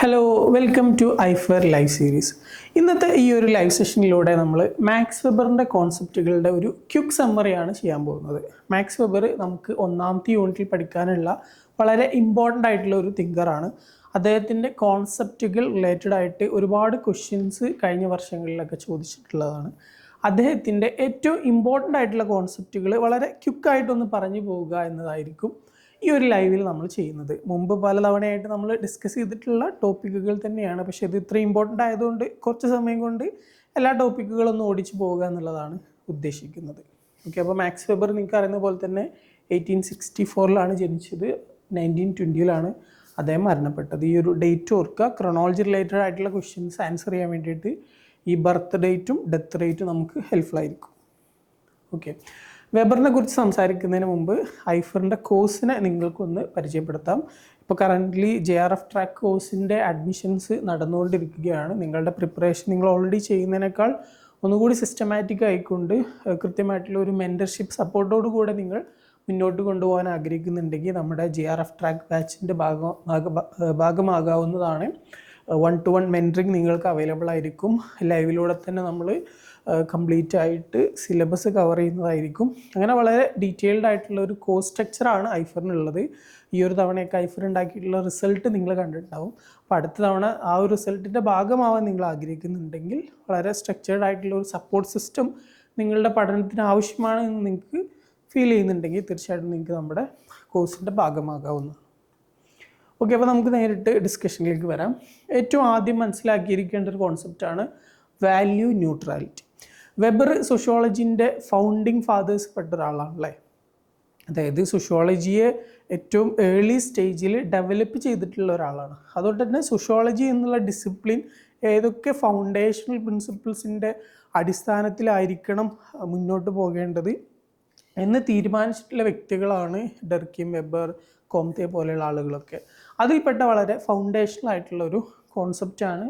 Hello welcome to ഐഫർ live series ഇന്നത്തെ ഈ ഒരു ലൈവ് സെഷനിലൂടെ നമ്മൾ മാക്സ് വെബറിന്റെ കോൺസെപ്റ്റുകളുടെ ഒരു ക്യുക്ക് സമ്മറിയാണ് ചെയ്യാൻ പോകുന്നത്. മാക്സ് വെബർ നമുക്ക് ഒന്നാമത്തെ യൂണിറ്റിൽ പഠിക്കാനുള്ള വളരെ ഇമ്പോർട്ടന്റ് ആയിട്ടുള്ള ഒരു തിങ്കറാണ് അദ്ദേഹത്തിന്റെ കോൺസെപ്റ്റുകൾ റിലേറ്റഡ് ആയിട്ട് ഒരുപാട് ക്വസ്റ്റ്യൻസ് കഴിഞ്ഞ വർഷങ്ങളിലൊക്കെ ചോദിച്ചിട്ടുള്ളതാണ്. അദ്ദേഹത്തിന്റെ ഏറ്റവും ഇമ്പോർട്ടന്റ് ആയിട്ടുള്ള കോൺസെപ്റ്റുകൾ വളരെ ക്യുക്കായിട്ടൊന്ന് പറഞ്ഞു പോവുക എന്നതായിരിക്കും ഈ ഒരു ലൈവിൽ നമ്മൾ ചെയ്യുന്നത്. മുമ്പ് പലതവണയായിട്ട് നമ്മൾ ഡിസ്കസ് ചെയ്തിട്ടുള്ള ടോപ്പിക്കുകൾ തന്നെയാണ്. പക്ഷേ ഇത് ഇത്ര ഇമ്പോർട്ടന്റ് ആയതുകൊണ്ട് കുറച്ച് സമയം കൊണ്ട് എല്ലാ ടോപ്പിക്കുകളൊന്നും ഓടിച്ചു പോവുക എന്നുള്ളതാണ് ഉദ്ദേശിക്കുന്നത്. ഓക്കെ അപ്പോൾ മാക്സ് വെബർ നിങ്ങൾക്ക് അറിയുന്ന പോലെ തന്നെ എയ്റ്റീൻ സിക്സ്റ്റി ഫോറിലാണ് ജനിച്ചത്. നയന്റീൻ ട്വന്റിയിലാണ് അദ്ദേഹം മരണപ്പെട്ടത്. ഈ ഒരു ഡേറ്റ് ഓർക്കുക. ക്രൊണോളജി റിലേറ്റഡ് ആയിട്ടുള്ള ക്വസ്റ്റ്യൻസ് ആൻസർ ചെയ്യാൻ വേണ്ടിയിട്ട് ഈ ബർത്ത് ഡേറ്റും ഡെത്ത് റേറ്റും നമുക്ക് ഹെൽപ്ഫുൾ ആയിരിക്കും. ഓക്കെ വെബറിനെ കുറിച്ച് സംസാരിക്കുന്നതിന് മുമ്പ് ഐഫറിന്റെ കോഴ്സിനെ നിങ്ങൾക്കൊന്ന് പരിചയപ്പെടുത്താം. ഇപ്പോൾ currently J R F track കോഴ്സിന്റെ അഡ്മിഷൻസ് നടന്നുകൊണ്ടിരിക്കുകയാണ്. നിങ്ങളുടെ പ്രിപ്പറേഷൻ നിങ്ങൾ ഓൾറെഡി ചെയ്യുന്നതിനേക്കാൾ ഒന്നുകൂടി സിസ്റ്റമാറ്റിക് ആയിക്കൊണ്ട് കൃത്യമായിട്ടുള്ള ഒരു മെന്റർഷിപ്പ് സപ്പോർട്ടോടു കൂടെ നിങ്ങൾ മുന്നോട്ട് കൊണ്ടുപോകാൻ ആഗ്രഹിക്കുന്നുണ്ടെങ്കിൽ നമ്മുടെ ജെ ആർ എഫ് ട്രാക്ക് ബാച്ചിന്റെ ഭാഗം ഭാഗമാകാവുന്നതാണ്. വൺ ടു വൺ മെന്ററിങ് നിങ്ങൾക്ക് അവൈലബിൾ ആയിരിക്കും. ലൈവിലൂടെ തന്നെ നമ്മൾ കംപ്ലീറ്റ് ആയിട്ട് സിലബസ് കവർ ചെയ്യുന്നതായിരിക്കും. അങ്ങനെ വളരെ ഡീറ്റെയിൽഡ് ആയിട്ടുള്ള ഒരു കോഴ്സ് സ്ട്രക്ചറാണ് ഐഫറിനുള്ളത്. ഈ ഒരു തവണയൊക്കെ ഐഫർ ഉണ്ടാക്കിയിട്ടുള്ള റിസൾട്ട് നിങ്ങൾ കണ്ടിട്ടുണ്ടാവും. അപ്പോൾ അടുത്ത തവണ ആ ഒരു റിസൾട്ടിന്റെ ഭാഗമാവാൻ നിങ്ങൾ ആഗ്രഹിക്കുന്നുണ്ടെങ്കിൽ വളരെ സ്ട്രക്ചേർഡ് ആയിട്ടുള്ള ഒരു സപ്പോർട്ട് സിസ്റ്റം നിങ്ങളുടെ പഠനത്തിന് ആവശ്യമാണ് എന്ന് നിങ്ങൾക്ക് ഫീൽ ചെയ്യുന്നുണ്ടെങ്കിൽ തീർച്ചയായിട്ടും നിങ്ങൾക്ക് നമ്മുടെ കോഴ്സിന്റെ ഭാഗമാകാവുന്നതാണ്. ഓക്കെ അപ്പോൾ നമുക്ക് നേരിട്ട് ഡിസ്കഷനിലേക്ക് വരാം. ഏറ്റവും ആദ്യം മനസ്സിലാക്കിയിരിക്കേണ്ട ഒരു കോൺസെപ്റ്റാണ് വാല്യൂ ന്യൂട്രാലിറ്റി വെബർ സോഷ്യോളജിന്റെ ഫൗണ്ടിങ് ഫാദേഴ്സ് പെട്ട ഒരാളാണല്ലേ അതായത് സോഷ്യോളജിയെ ഏറ്റവും ഏർലി സ്റ്റേജിൽ ഡെവലപ്പ് ചെയ്തിട്ടുള്ള ഒരാളാണ്. അതുകൊണ്ട് തന്നെ സോഷ്യോളജി എന്നുള്ള ഡിസിപ്ലിൻ ഏതൊക്കെ ഫൗണ്ടേഷണൽ പ്രിൻസിപ്പിൾസിന്റെ അടിസ്ഥാനത്തിലായിരിക്കണം മുന്നോട്ട് പോകേണ്ടത് എന്ന് തീരുമാനിച്ചിട്ടുള്ള വ്യക്തികളാണ് ഡെർക്കിം വെബർ കോംതെ പോലെയുള്ള ആളുകളൊക്കെ. അതിൽപ്പെട്ട വളരെ ഫൗണ്ടേഷണൽ ആയിട്ടുള്ള ഒരു കോൺസെപ്റ്റാണ്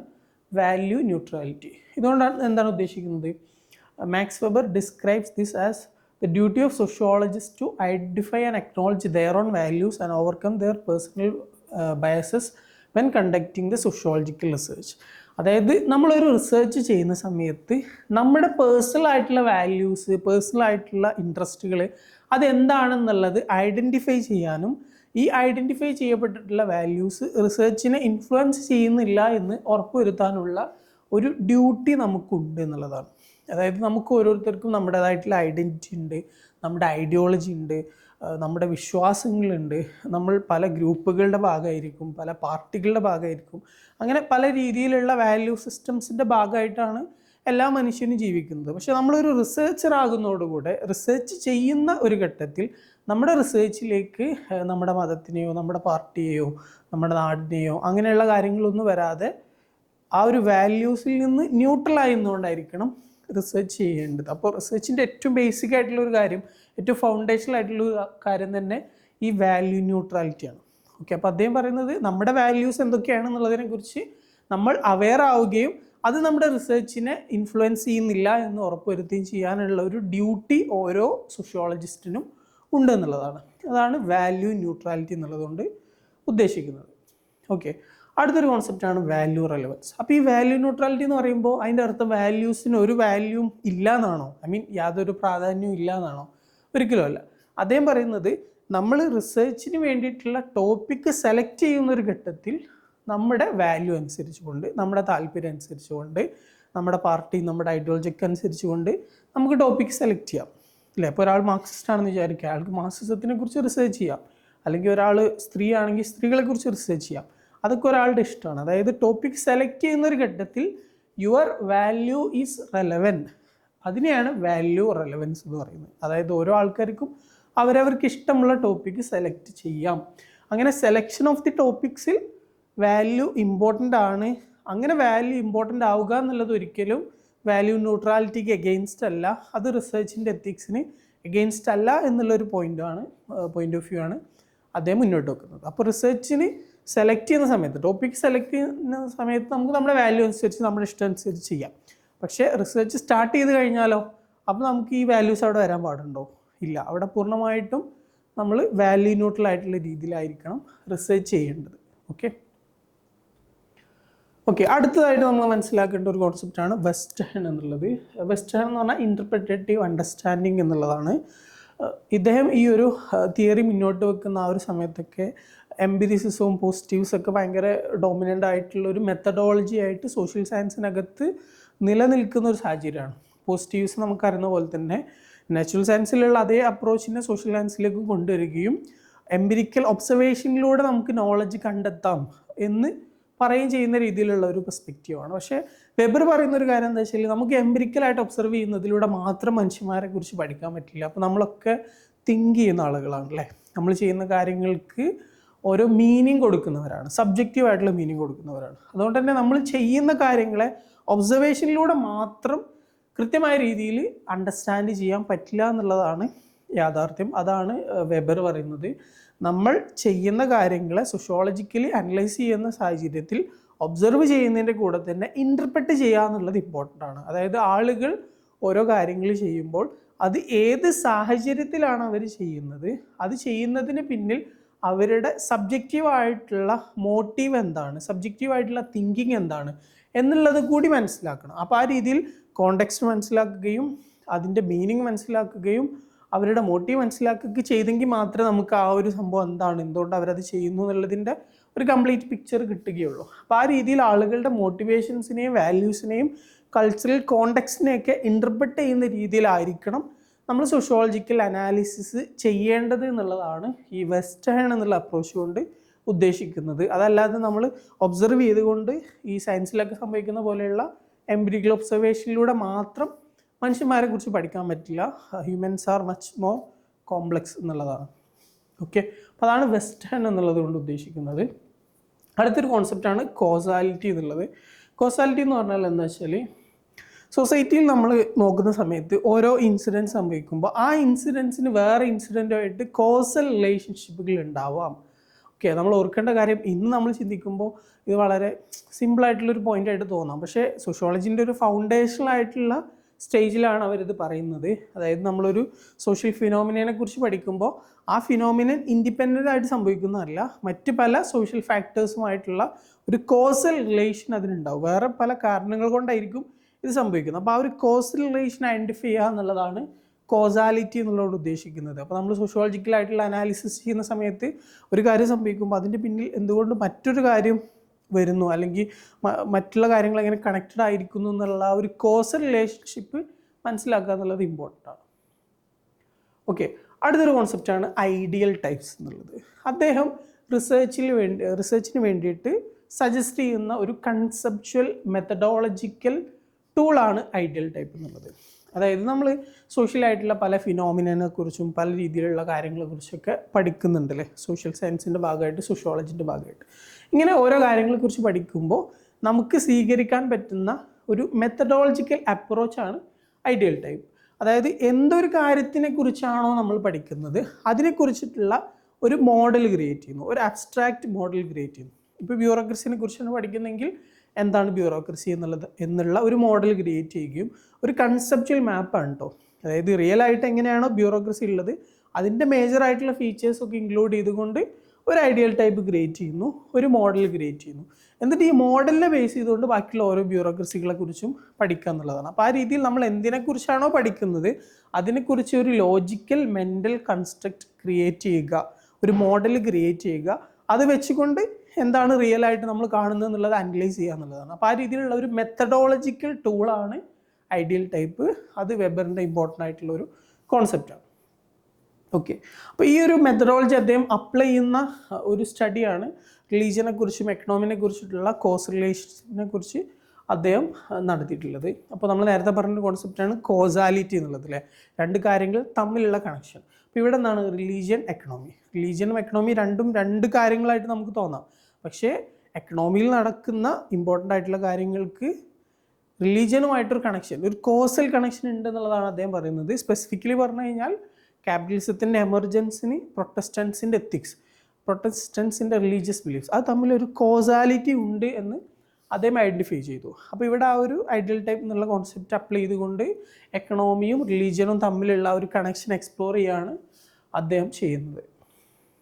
വാല്യൂ ന്യൂട്രാലിറ്റി ഇതുകൊണ്ടാണ് എന്താണ് ഉദ്ദേശിക്കുന്നത്? Max Weber describes this as the duty of sociologist to identify and acknowledge their own values and overcome their personal biases when conducting the sociological research അതായത് നമ്മളൊരു റിസർച്ച് ചെയ്യുന്ന സമയത്ത് നമ്മുടെ പേഴ്സണൽ ആയിട്ടുള്ള വാല്യൂസ് പേഴ്സണൽ ആയിട്ടുള്ള ഇൻട്രസ്റ്റുകൾ അതെന്താണെന്നുള്ളത് ഐഡന്റിഫൈ ചെയ്യാനും ഈ identify ചെയ്യപ്പെട്ടിട്ടുള്ള വാല്യൂസ് റിസർച്ചിനെ ഇൻഫ്ലുവൻസ് ചെയ്യുന്നില്ല എന്ന് ഉറപ്പുവരുത്താനുള്ള ഒരു ഡ്യൂട്ടി നമുക്കുണ്ട് എന്നുള്ളതാണ്. അതായത് നമുക്ക് ഓരോരുത്തർക്കും നമ്മുടേതായിട്ടുള്ള ഐഡന്റിറ്റി ഉണ്ട് നമ്മുടെ ഐഡിയോളജി ഉണ്ട് നമ്മുടെ വിശ്വാസങ്ങളുണ്ട്. നമ്മൾ പല ഗ്രൂപ്പുകളുടെ ഭാഗമായിരിക്കും പല പാർട്ടികളുടെ ഭാഗമായിരിക്കും. അങ്ങനെ പല രീതിയിലുള്ള വാല്യൂ സിസ്റ്റംസിന്റെ ഭാഗമായിട്ടാണ് എല്ലാ മനുഷ്യനും ജീവിക്കുന്നത്. പക്ഷെ നമ്മളൊരു റിസേർച്ചർ ആകുന്നതോടുകൂടെ റിസേർച്ച് ചെയ്യുന്ന ഒരു ഘട്ടത്തിൽ നമ്മുടെ റിസേർച്ചിലേക്ക് നമ്മുടെ മതത്തിനെയോ നമ്മുടെ പാർട്ടിയെയോ നമ്മുടെ നാടിനെയോ അങ്ങനെയുള്ള കാര്യങ്ങളൊന്നും വരാതെ ആ ഒരു വാല്യൂസിൽ നിന്ന് ന്യൂട്രൽ ആയിരുന്നുകൊണ്ടായിരിക്കണം റിസർച്ച് ചെയ്യേണ്ടത്. അപ്പോൾ റിസർച്ചിന്റെ ഏറ്റവും ബേസിക് ആയിട്ടുള്ള ഒരു കാര്യം ഏറ്റവും ഫൗണ്ടേഷണൽ ആയിട്ടുള്ള ഒരു കാര്യം തന്നെ ഈ വാല്യൂ ന്യൂട്രാലിറ്റിയാണ് ഓക്കെ അപ്പോൾ അദ്ദേഹം പറയുന്നത് നമ്മുടെ വാല്യൂസ് എന്തൊക്കെയാണെന്നുള്ളതിനെ കുറിച്ച് നമ്മൾ അവെയർ ആവുകയും അത് നമ്മുടെ റിസർച്ചിനെ ഇൻഫ്ലുവൻസ് ചെയ്യുന്നില്ല എന്ന് ഉറപ്പുവരുത്തുകയും ചെയ്യാനുള്ള ഒരു ഡ്യൂട്ടി ഓരോ സോഷ്യോളജിസ്റ്റിനും ഉണ്ട് എന്നുള്ളതാണ് അതാണ് വാല്യൂ ന്യൂട്രാലിറ്റി എന്നുള്ളതുകൊണ്ട് ഉദ്ദേശിക്കുന്നത്. ഓക്കെ അടുത്തൊരു കോൺസെപ്റ്റാണ് വാല്യൂ റെലവൻസ് അപ്പോൾ ഈ വാല്യൂ ന്യൂട്രാലിറ്റി എന്ന് പറയുമ്പോൾ അതിന്റെ അർത്ഥം വാല്യൂസിന് ഒരു വാല്യൂ ഇല്ല എന്നാണോ ഐ മീൻ യാതൊരു പ്രാധാന്യവും ഇല്ല എന്നാണോ ഒരിക്കലും അല്ല. അദ്ദേഹം പറയുന്നത് നമ്മൾ റിസർച്ചിന് വേണ്ടിയിട്ടുള്ള ടോപ്പിക്ക് സെലക്ട് ചെയ്യുന്ന ഒരു ഘട്ടത്തിൽ നമ്മുടെ വാല്യൂ അനുസരിച്ചുകൊണ്ട് നമ്മുടെ താല്പര്യം അനുസരിച്ചുകൊണ്ട് നമ്മുടെ പാർട്ടി നമ്മുടെ ഐഡിയോളജിക്ക് അനുസരിച്ചുകൊണ്ട് നമുക്ക് ടോപ്പിക്ക് സെലക്ട് ചെയ്യാം. അല്ലേ? ഇപ്പോൾ ഒരാൾ മാർക്സിസ്റ്റ് ആണെന്ന് വിചാരിക്കുക. അയാൾക്ക് മാർക്സിസത്തിനെ കുറിച്ച് റിസർച്ച് ചെയ്യാം. അല്ലെങ്കിൽ ഒരാൾ സ്ത്രീ ആണെങ്കിൽ സ്ത്രീകളെ കുറിച്ച് റിസർച്ച് ചെയ്യാം. അതൊക്കെ ഒരാളുടെ ഇഷ്ടമാണ്. അതായത് ടോപ്പിക് സെലക്ട് ചെയ്യുന്ന ഒരു ഘട്ടത്തിൽ യുവർ വാല്യൂ ഈസ് റെലവന്റ് അതിനെയാണ് വാല്യൂ റെലവൻസ് എന്ന് പറയുന്നത്. അതായത് ഓരോ ആൾക്കാർക്കും അവരവർക്ക് ഇഷ്ടമുള്ള ടോപ്പിക്ക് സെലക്ട് ചെയ്യാം. അങ്ങനെ സെലക്ഷൻ ഓഫ് ദി ടോപ്പിക്സിൽ വാല്യൂ ഇമ്പോർട്ടന്റ് ആണ്. അങ്ങനെ വാല്യൂ ഇമ്പോർട്ടന്റ് ആവുക എന്നുള്ളത് ഒരിക്കലും വാല്യൂ ന്യൂട്രാലിറ്റിക്ക് എഗെയിൻസ്റ്റ് അല്ല. അത് റിസർച്ചിന്റെ എത്തിക്സിന് എഗെയിൻസ്റ്റ് അല്ല എന്നുള്ളൊരു പോയിന്റാണ് പോയിന്റ് ഓഫ് വ്യൂ ആണ്. അദ്ദേഹം മുന്നോട്ട് വെക്കുന്നത്. അപ്പോൾ റിസർച്ചിന് സെലക്ട് ചെയ്യുന്ന സമയത്ത് ടോപ്പിക് സെലക്ട് ചെയ്യുന്ന സമയത്ത് നമുക്ക് നമ്മുടെ വാല്യൂ അനുസരിച്ച് നമ്മുടെ ഇഷ്ടം അനുസരിച്ച് ചെയ്യാം. പക്ഷേ റിസർച്ച് സ്റ്റാർട്ട് ചെയ്ത് കഴിഞ്ഞാലോ അപ്പോൾ നമുക്ക് ഈ വാല്യൂസ് അവിടെ വരാൻ പാടുണ്ടോ? ഇല്ല. അവിടെ പൂർണമായിട്ടും നമ്മൾ വാല്യൂ ന്യൂട്രൽ ആയിട്ടുള്ള രീതിയിലായിരിക്കണം റിസർച്ച് ചെയ്യേണ്ടത്. ഓക്കെ ഓക്കെ അടുത്തതായിട്ട് നമ്മൾ മനസ്സിലാക്കേണ്ട ഒരു കോൺസെപ്റ്റാണ് വെസ്റ്റേൺ എന്നുള്ളത്. വെസ്റ്റേൺ എന്ന് പറഞ്ഞാൽ ഇന്റർപ്രിറ്റേറ്റീവ് അണ്ടർസ്റ്റാൻഡിങ് എന്നുള്ളതാണ്. ഇദ്ദേഹം ഈ ഒരു തിയറി മുന്നോട്ട് വെക്കുന്ന ആ ഒരു സമയത്തൊക്കെ എംപിരിസിസവും പോസിറ്റീവ്സ് ഒക്കെ ഭയങ്കര ഡോമിനന്റ് ആയിട്ടുള്ള ഒരു മെത്തഡോളജി ആയിട്ട് സോഷ്യൽ സയൻസിനകത്ത് നിലനിൽക്കുന്ന ഒരു സാഹചര്യമാണ്. പോസിറ്റീവ്സ് നമുക്കറിയുന്ന പോലെ തന്നെ നാച്ചുറൽ സയൻസിലുള്ള അതേ അപ്രോച്ചിനെ സോഷ്യൽ സയൻസിലേക്ക് കൊണ്ടുവരികയും എംപിരിക്കൽ ഒബ്സർവേഷനിലൂടെ നമുക്ക് നോളജ് കണ്ടെത്താം എന്ന് പറയുകയും ചെയ്യുന്ന രീതിയിലുള്ള ഒരു പെർസ്പെക്റ്റീവാണ് പക്ഷേ വെബർ പറയുന്ന ഒരു കാര്യം എന്താ വെച്ചാൽ നമുക്ക് എംപിരിക്കലായിട്ട് ഒബ്സർവ് ചെയ്യുന്നതിലൂടെ മാത്രം മനുഷ്യന്മാരെ കുറിച്ച് പഠിക്കാൻ പറ്റില്ല. അപ്പോൾ നമ്മളൊക്കെ തിങ്ക് ചെയ്യുന്ന ആളുകളാണ് അല്ലേ? നമ്മൾ ചെയ്യുന്ന കാര്യങ്ങൾക്ക് ഓരോ മീനിങ് കൊടുക്കുന്നവരാണ്. സബ്ജക്റ്റീവ് ആയിട്ടുള്ള മീനിങ് കൊടുക്കുന്നവരാണ്. അതുകൊണ്ട് തന്നെ നമ്മൾ ചെയ്യുന്ന കാര്യങ്ങളെ ഒബ്സർവേഷനിലൂടെ മാത്രം കൃത്യമായ രീതിയിൽ അണ്ടർസ്റ്റാൻഡ് ചെയ്യാൻ പറ്റില്ല എന്നുള്ളതാണ് യാഥാർത്ഥ്യം. അതാണ് വെബർ പറയുന്നത്. നമ്മൾ ചെയ്യുന്ന കാര്യങ്ങളെ സോഷ്യോളജിക്കലി അനലൈസ് ചെയ്യുന്ന സാഹചര്യത്തിൽ ഒബ്സർവ് ചെയ്യുന്നതിന്റെ കൂടെ തന്നെ ഇന്റർപ്രറ്റ് ചെയ്യുക എന്നുള്ളത് ഇമ്പോർട്ടന്റ് ആണ്. അതായത് ആളുകൾ ഓരോ കാര്യങ്ങൾ ചെയ്യുമ്പോൾ അത് ഏത് സാഹചര്യത്തിലാണ് അവർ ചെയ്യുന്നത്? അത് ചെയ്യുന്നതിന് പിന്നിൽ അവരുടെ സബ്ജക്റ്റീവായിട്ടുള്ള മോട്ടീവ് എന്താണ്? സബ്ജക്റ്റീവായിട്ടുള്ള തിങ്കിങ് എന്താണ്? എന്നുള്ളത് കൂടി മനസ്സിലാക്കണം. അപ്പോൾ ആ രീതിയിൽ കോണ്ടെക്സ്റ്റ് മനസ്സിലാക്കുകയും അതിന്റെ മീനിങ് മനസ്സിലാക്കുകയും അവരുടെ മോട്ടീവ് മനസ്സിലാക്കുകയൊക്കെ ചെയ്തെങ്കിൽ മാത്രമേ നമുക്ക് ആ ഒരു സംഭവം എന്താണ്? എന്തുകൊണ്ട് അവരത് ചെയ്യുന്നു എന്നുള്ളതിന്റെ ഒരു കംപ്ലീറ്റ് പിക്ചർ കിട്ടുകയുള്ളൂ. അപ്പോൾ ആ രീതിയിൽ ആളുകളുടെ മോട്ടിവേഷൻസിനെയും വാല്യൂസിനെയും കൾച്ചറൽ കോണ്ടെക്സ്റ്റിനെയൊക്കെ ഇന്റർപ്രറ്റ് ചെയ്യുന്ന രീതിയിലായിരിക്കണം നമ്മൾ സോഷ്യോളജിക്കൽ അനാലിസിസ് ചെയ്യേണ്ടത് എന്നുള്ളതാണ് ഈ വെസ്റ്റേൺ എന്നുള്ള അപ്രോച്ച് കൊണ്ട് ഉദ്ദേശിക്കുന്നത്. അതല്ലാതെ നമ്മൾ ഒബ്സർവ് ചെയ്തുകൊണ്ട് ഈ സയൻസിലൊക്കെ സംഭവിക്കുന്ന പോലെയുള്ള എംപിരിക്കൽ ഒബ്സർവേഷനിലൂടെ മാത്രം മനുഷ്യന്മാരെ കുറിച്ച് പഠിക്കാൻ പറ്റില്ല. Humans are much more complex എന്നുള്ളതാണ്. ഓക്കെ അപ്പോൾ അതാണ് വെസ്റ്റേൺ എന്നുള്ളത് കൊണ്ട് ഉദ്ദേശിക്കുന്നത്. അടുത്തൊരു കോൺസെപ്റ്റാണ് കോസാലിറ്റി എന്നുള്ളത്. കോസാലിറ്റി എന്ന് പറഞ്ഞാൽ എന്താ വെച്ചാൽ സൊസൈറ്റിയിൽ നമ്മൾ നോക്കുന്ന സമയത്ത് ഓരോ ഇൻസിഡന്റ് സംഭവിക്കുമ്പോൾ ആ ഇൻസിഡൻസിന് വേറെ ഇൻസിഡന്റുമായിട്ട് കോസൽ റിലേഷൻഷിപ്പുകൾ ഉണ്ടാവാം. ഓക്കെ നമ്മൾ ഓർക്കേണ്ട കാര്യം ഇന്ന് നമ്മൾ ചിന്തിക്കുമ്പോൾ ഇത് വളരെ സിമ്പിളായിട്ടുള്ളൊരു പോയിന്റ് ആയിട്ട് തോന്നാം. പക്ഷേ സോഷ്യോളജിന്റെ ഒരു ഫൗണ്ടേഷണൽ ആയിട്ടുള്ള സ്റ്റേജിലാണ് അവരിത് പറയുന്നത്. അതായത് നമ്മളൊരു സോഷ്യൽ ഫിനോമിനെ കുറിച്ച് പഠിക്കുമ്പോൾ ആ ഫിനോമിനൻ ഇൻഡിപെൻഡന്റ് ആയിട്ട് സംഭവിക്കുന്നതല്ല മറ്റ് പല സോഷ്യൽ ഫാക്ടേഴ്സുമായിട്ടുള്ള ഒരു കോസൽ റിലേഷൻ അതിനുണ്ടാവും. വേറെ പല കാരണങ്ങൾ കൊണ്ടായിരിക്കും ഇത് സംഭവിക്കുന്നത് അപ്പോൾ ആ ഒരു കോസൽ റിലേഷൻ ഐഡന്റിഫൈ ചെയ്യുക എന്നുള്ളതാണ് കോസാലിറ്റി എന്നുള്ളതോട് ഉദ്ദേശിക്കുന്നത്. അപ്പോൾ നമ്മൾ സോഷ്യോളജിക്കലായിട്ടുള്ള അനാലിസിസ് ചെയ്യുന്ന സമയത്ത് ഒരു കാര്യം സംഭവിക്കുമ്പോൾ അതിന്റെ പിന്നിൽ എന്തുകൊണ്ട് മറ്റൊരു കാര്യം വരുന്നു? അല്ലെങ്കിൽ മറ്റുള്ള കാര്യങ്ങൾ എങ്ങനെ കണക്റ്റഡ് ആയിരിക്കുന്നു എന്നുള്ള ആ ഒരു കോസൽ റിലേഷൻഷിപ്പ് മനസ്സിലാക്കുക എന്നുള്ളത് ഇമ്പോർട്ടന്റ് ആണ്. ഓക്കെ അടുത്തൊരു കോൺസെപ്റ്റാണ് ഐഡിയൽ ടൈപ്സ് എന്നുള്ളത്. അദ്ദേഹം റിസർച്ചിൽ വേണ്ടി റിസർച്ചിന് വേണ്ടിയിട്ട് സജസ്റ്റ് ചെയ്യുന്ന ഒരു കൺസെപ്ച്വൽ മെത്തഡോളജിക്കൽ ടൂളാണ് ഐഡിയൽ ടൈപ്പ് എന്നുള്ളത്. അതായത് നമ്മൾ സോഷ്യലായിട്ടുള്ള പല ഫിനോമിനെ കുറിച്ചും പല രീതിയിലുള്ള കാര്യങ്ങളെക്കുറിച്ചൊക്കെ പഠിക്കുന്നുണ്ട് അല്ലേ? സോഷ്യൽ സയൻസിന്റെ ഭാഗമായിട്ട് സോഷ്യോളജിന്റെ ഭാഗമായിട്ട്. ഇങ്ങനെ ഓരോ കാര്യങ്ങളെക്കുറിച്ച് പഠിക്കുമ്പോൾ നമുക്ക് സ്വീകരിക്കാൻ പറ്റുന്ന ഒരു മെത്തഡോളജിക്കൽ അപ്രോച്ചാണ് ഐഡിയൽ ടൈപ്പ് അതായത് എന്തൊരു കാര്യത്തിനെ കുറിച്ചാണോ നമ്മൾ പഠിക്കുന്നത് അതിനെക്കുറിച്ചിട്ടുള്ള ഒരു മോഡൽ ക്രിയേറ്റ് ചെയ്യുന്നു ഒരു അബ്സ്ട്രാക്റ്റ് മോഡൽ ക്രിയേറ്റ് ചെയ്യുന്നു. ഇപ്പോൾ ബ്യൂറോക്രസിനെ കുറിച്ചാണ് പഠിക്കുന്നതെങ്കിൽ എന്താണ് ബ്യൂറോക്രസി എന്നുള്ളത് എന്നുള്ള ഒരു മോഡൽ ക്രിയേറ്റ് ചെയ്യുകയും ഒരു കൺസെപ്ച്വൽ മാപ്പാണ് കേട്ടോ അതായത് റിയൽ ആയിട്ട് എങ്ങനെയാണോ ബ്യൂറോക്രസി ഉള്ളത് അതിന്റെ മേജർ ആയിട്ടുള്ള ഫീച്ചേഴ്സ് ഒക്കെ ഇൻക്ലൂഡ് ചെയ്തുകൊണ്ട് ഒരു ഐഡിയൽ ടൈപ്പ് ക്രിയേറ്റ് ചെയ്യുന്നു ഒരു മോഡൽ ക്രിയേറ്റ് ചെയ്യുന്നു. എന്നിട്ട് ഈ മോഡലിനെ ബേസ് ചെയ്തുകൊണ്ട് ബാക്കിയുള്ള ഓരോ ബ്യൂറോക്രസികളെ കുറിച്ചും പഠിക്കുക എന്നുള്ളതാണ്. അപ്പോൾ ആ രീതിയിൽ നമ്മൾ എന്തിനെക്കുറിച്ചാണോ പഠിക്കുന്നത് അതിനെക്കുറിച്ച് ഒരു ലോജിക്കൽ മെന്റൽ കൺസ്ട്രക്റ്റ് ക്രിയേറ്റ് ചെയ്യുക ഒരു മോഡൽ ക്രിയേറ്റ് ചെയ്യുക അത് വെച്ചുകൊണ്ട് എന്താണ് റിയൽ ആയിട്ട് നമ്മൾ കാണുന്നത് എന്നുള്ളത് അനലൈസ് ചെയ്യുക എന്നുള്ളതാണ്. അപ്പോൾ ആ രീതിയിലുള്ള ഒരു മെത്തഡോളജിക്കൽ ടൂളാണ് ഐഡിയൽ ടൈപ്പ് അത് വെബറിന്റെ ഇമ്പോർട്ടന്റ് ആയിട്ടുള്ള ഒരു കോൺസെപ്റ്റാണ് ഓക്കെ അപ്പോൾ ഈ ഒരു മെത്തഡോളജി അദ്ദേഹം അപ്ലൈ ചെയ്യുന്ന ഒരു സ്റ്റഡിയാണ് റിലീജിയനെ കുറിച്ചും എക്കണോമിനെ കുറിച്ചിട്ടുള്ള കോസ് റിലേഷൻസിനെ കുറിച്ച് അദ്ദേഹം നടത്തിയിട്ടുള്ളത്. അപ്പോൾ നമ്മൾ നേരത്തെ പറഞ്ഞ കോൺസെപ്റ്റാണ് കോസാലിറ്റി എന്നുള്ളത് അല്ലേ? രണ്ട് കാര്യങ്ങൾ തമ്മിലുള്ള കണക്ഷൻ അപ്പോൾ ഇവിടെ എന്താണ്? റിലീജിയൻ എക്കണോമി റിലീജിയനും എക്കണോമി രണ്ടും രണ്ട് കാര്യങ്ങളായിട്ട് നമുക്ക് തോന്നാം. പക്ഷേ എക്കണോമിയിൽ നടക്കുന്ന ഇമ്പോർട്ടന്റ് ആയിട്ടുള്ള കാര്യങ്ങൾക്ക് റിലീജിയനുമായിട്ടൊരു കണക്ഷൻ ഒരു കോസൽ കണക്ഷൻ ഉണ്ട് എന്നുള്ളതാണ് അദ്ദേഹം പറയുന്നത്. സ്പെസിഫിക്കലി പറഞ്ഞു കഴിഞ്ഞാൽ ക്യാപിറ്റലിസത്തിന്റെ എമർജൻസിന് പ്രൊട്ടസ്റ്റൻസിന്റെ എത്തിക്സ് പ്രൊട്ടസ്റ്റൻസിന്റെ റിലീജിയസ് ബിലീഫ്സ് അത് ഒരു കോസാലിറ്റി ഉണ്ട് എന്ന് അദ്ദേഹം ഐഡന്റിഫൈ ചെയ്തു. അപ്പോൾ ഇവിടെ ആ ഒരു ഐഡിയൽ ടൈപ്പ് എന്നുള്ള കോൺസെപ്റ്റ് അപ്ലൈ ചെയ്തുകൊണ്ട് എക്കണോമിയും റിലീജിയനും തമ്മിലുള്ള ഒരു കണക്ഷൻ എക്സ്പ്ലോർ ചെയ്യാണ് അദ്ദേഹം ചെയ്യുന്നത്.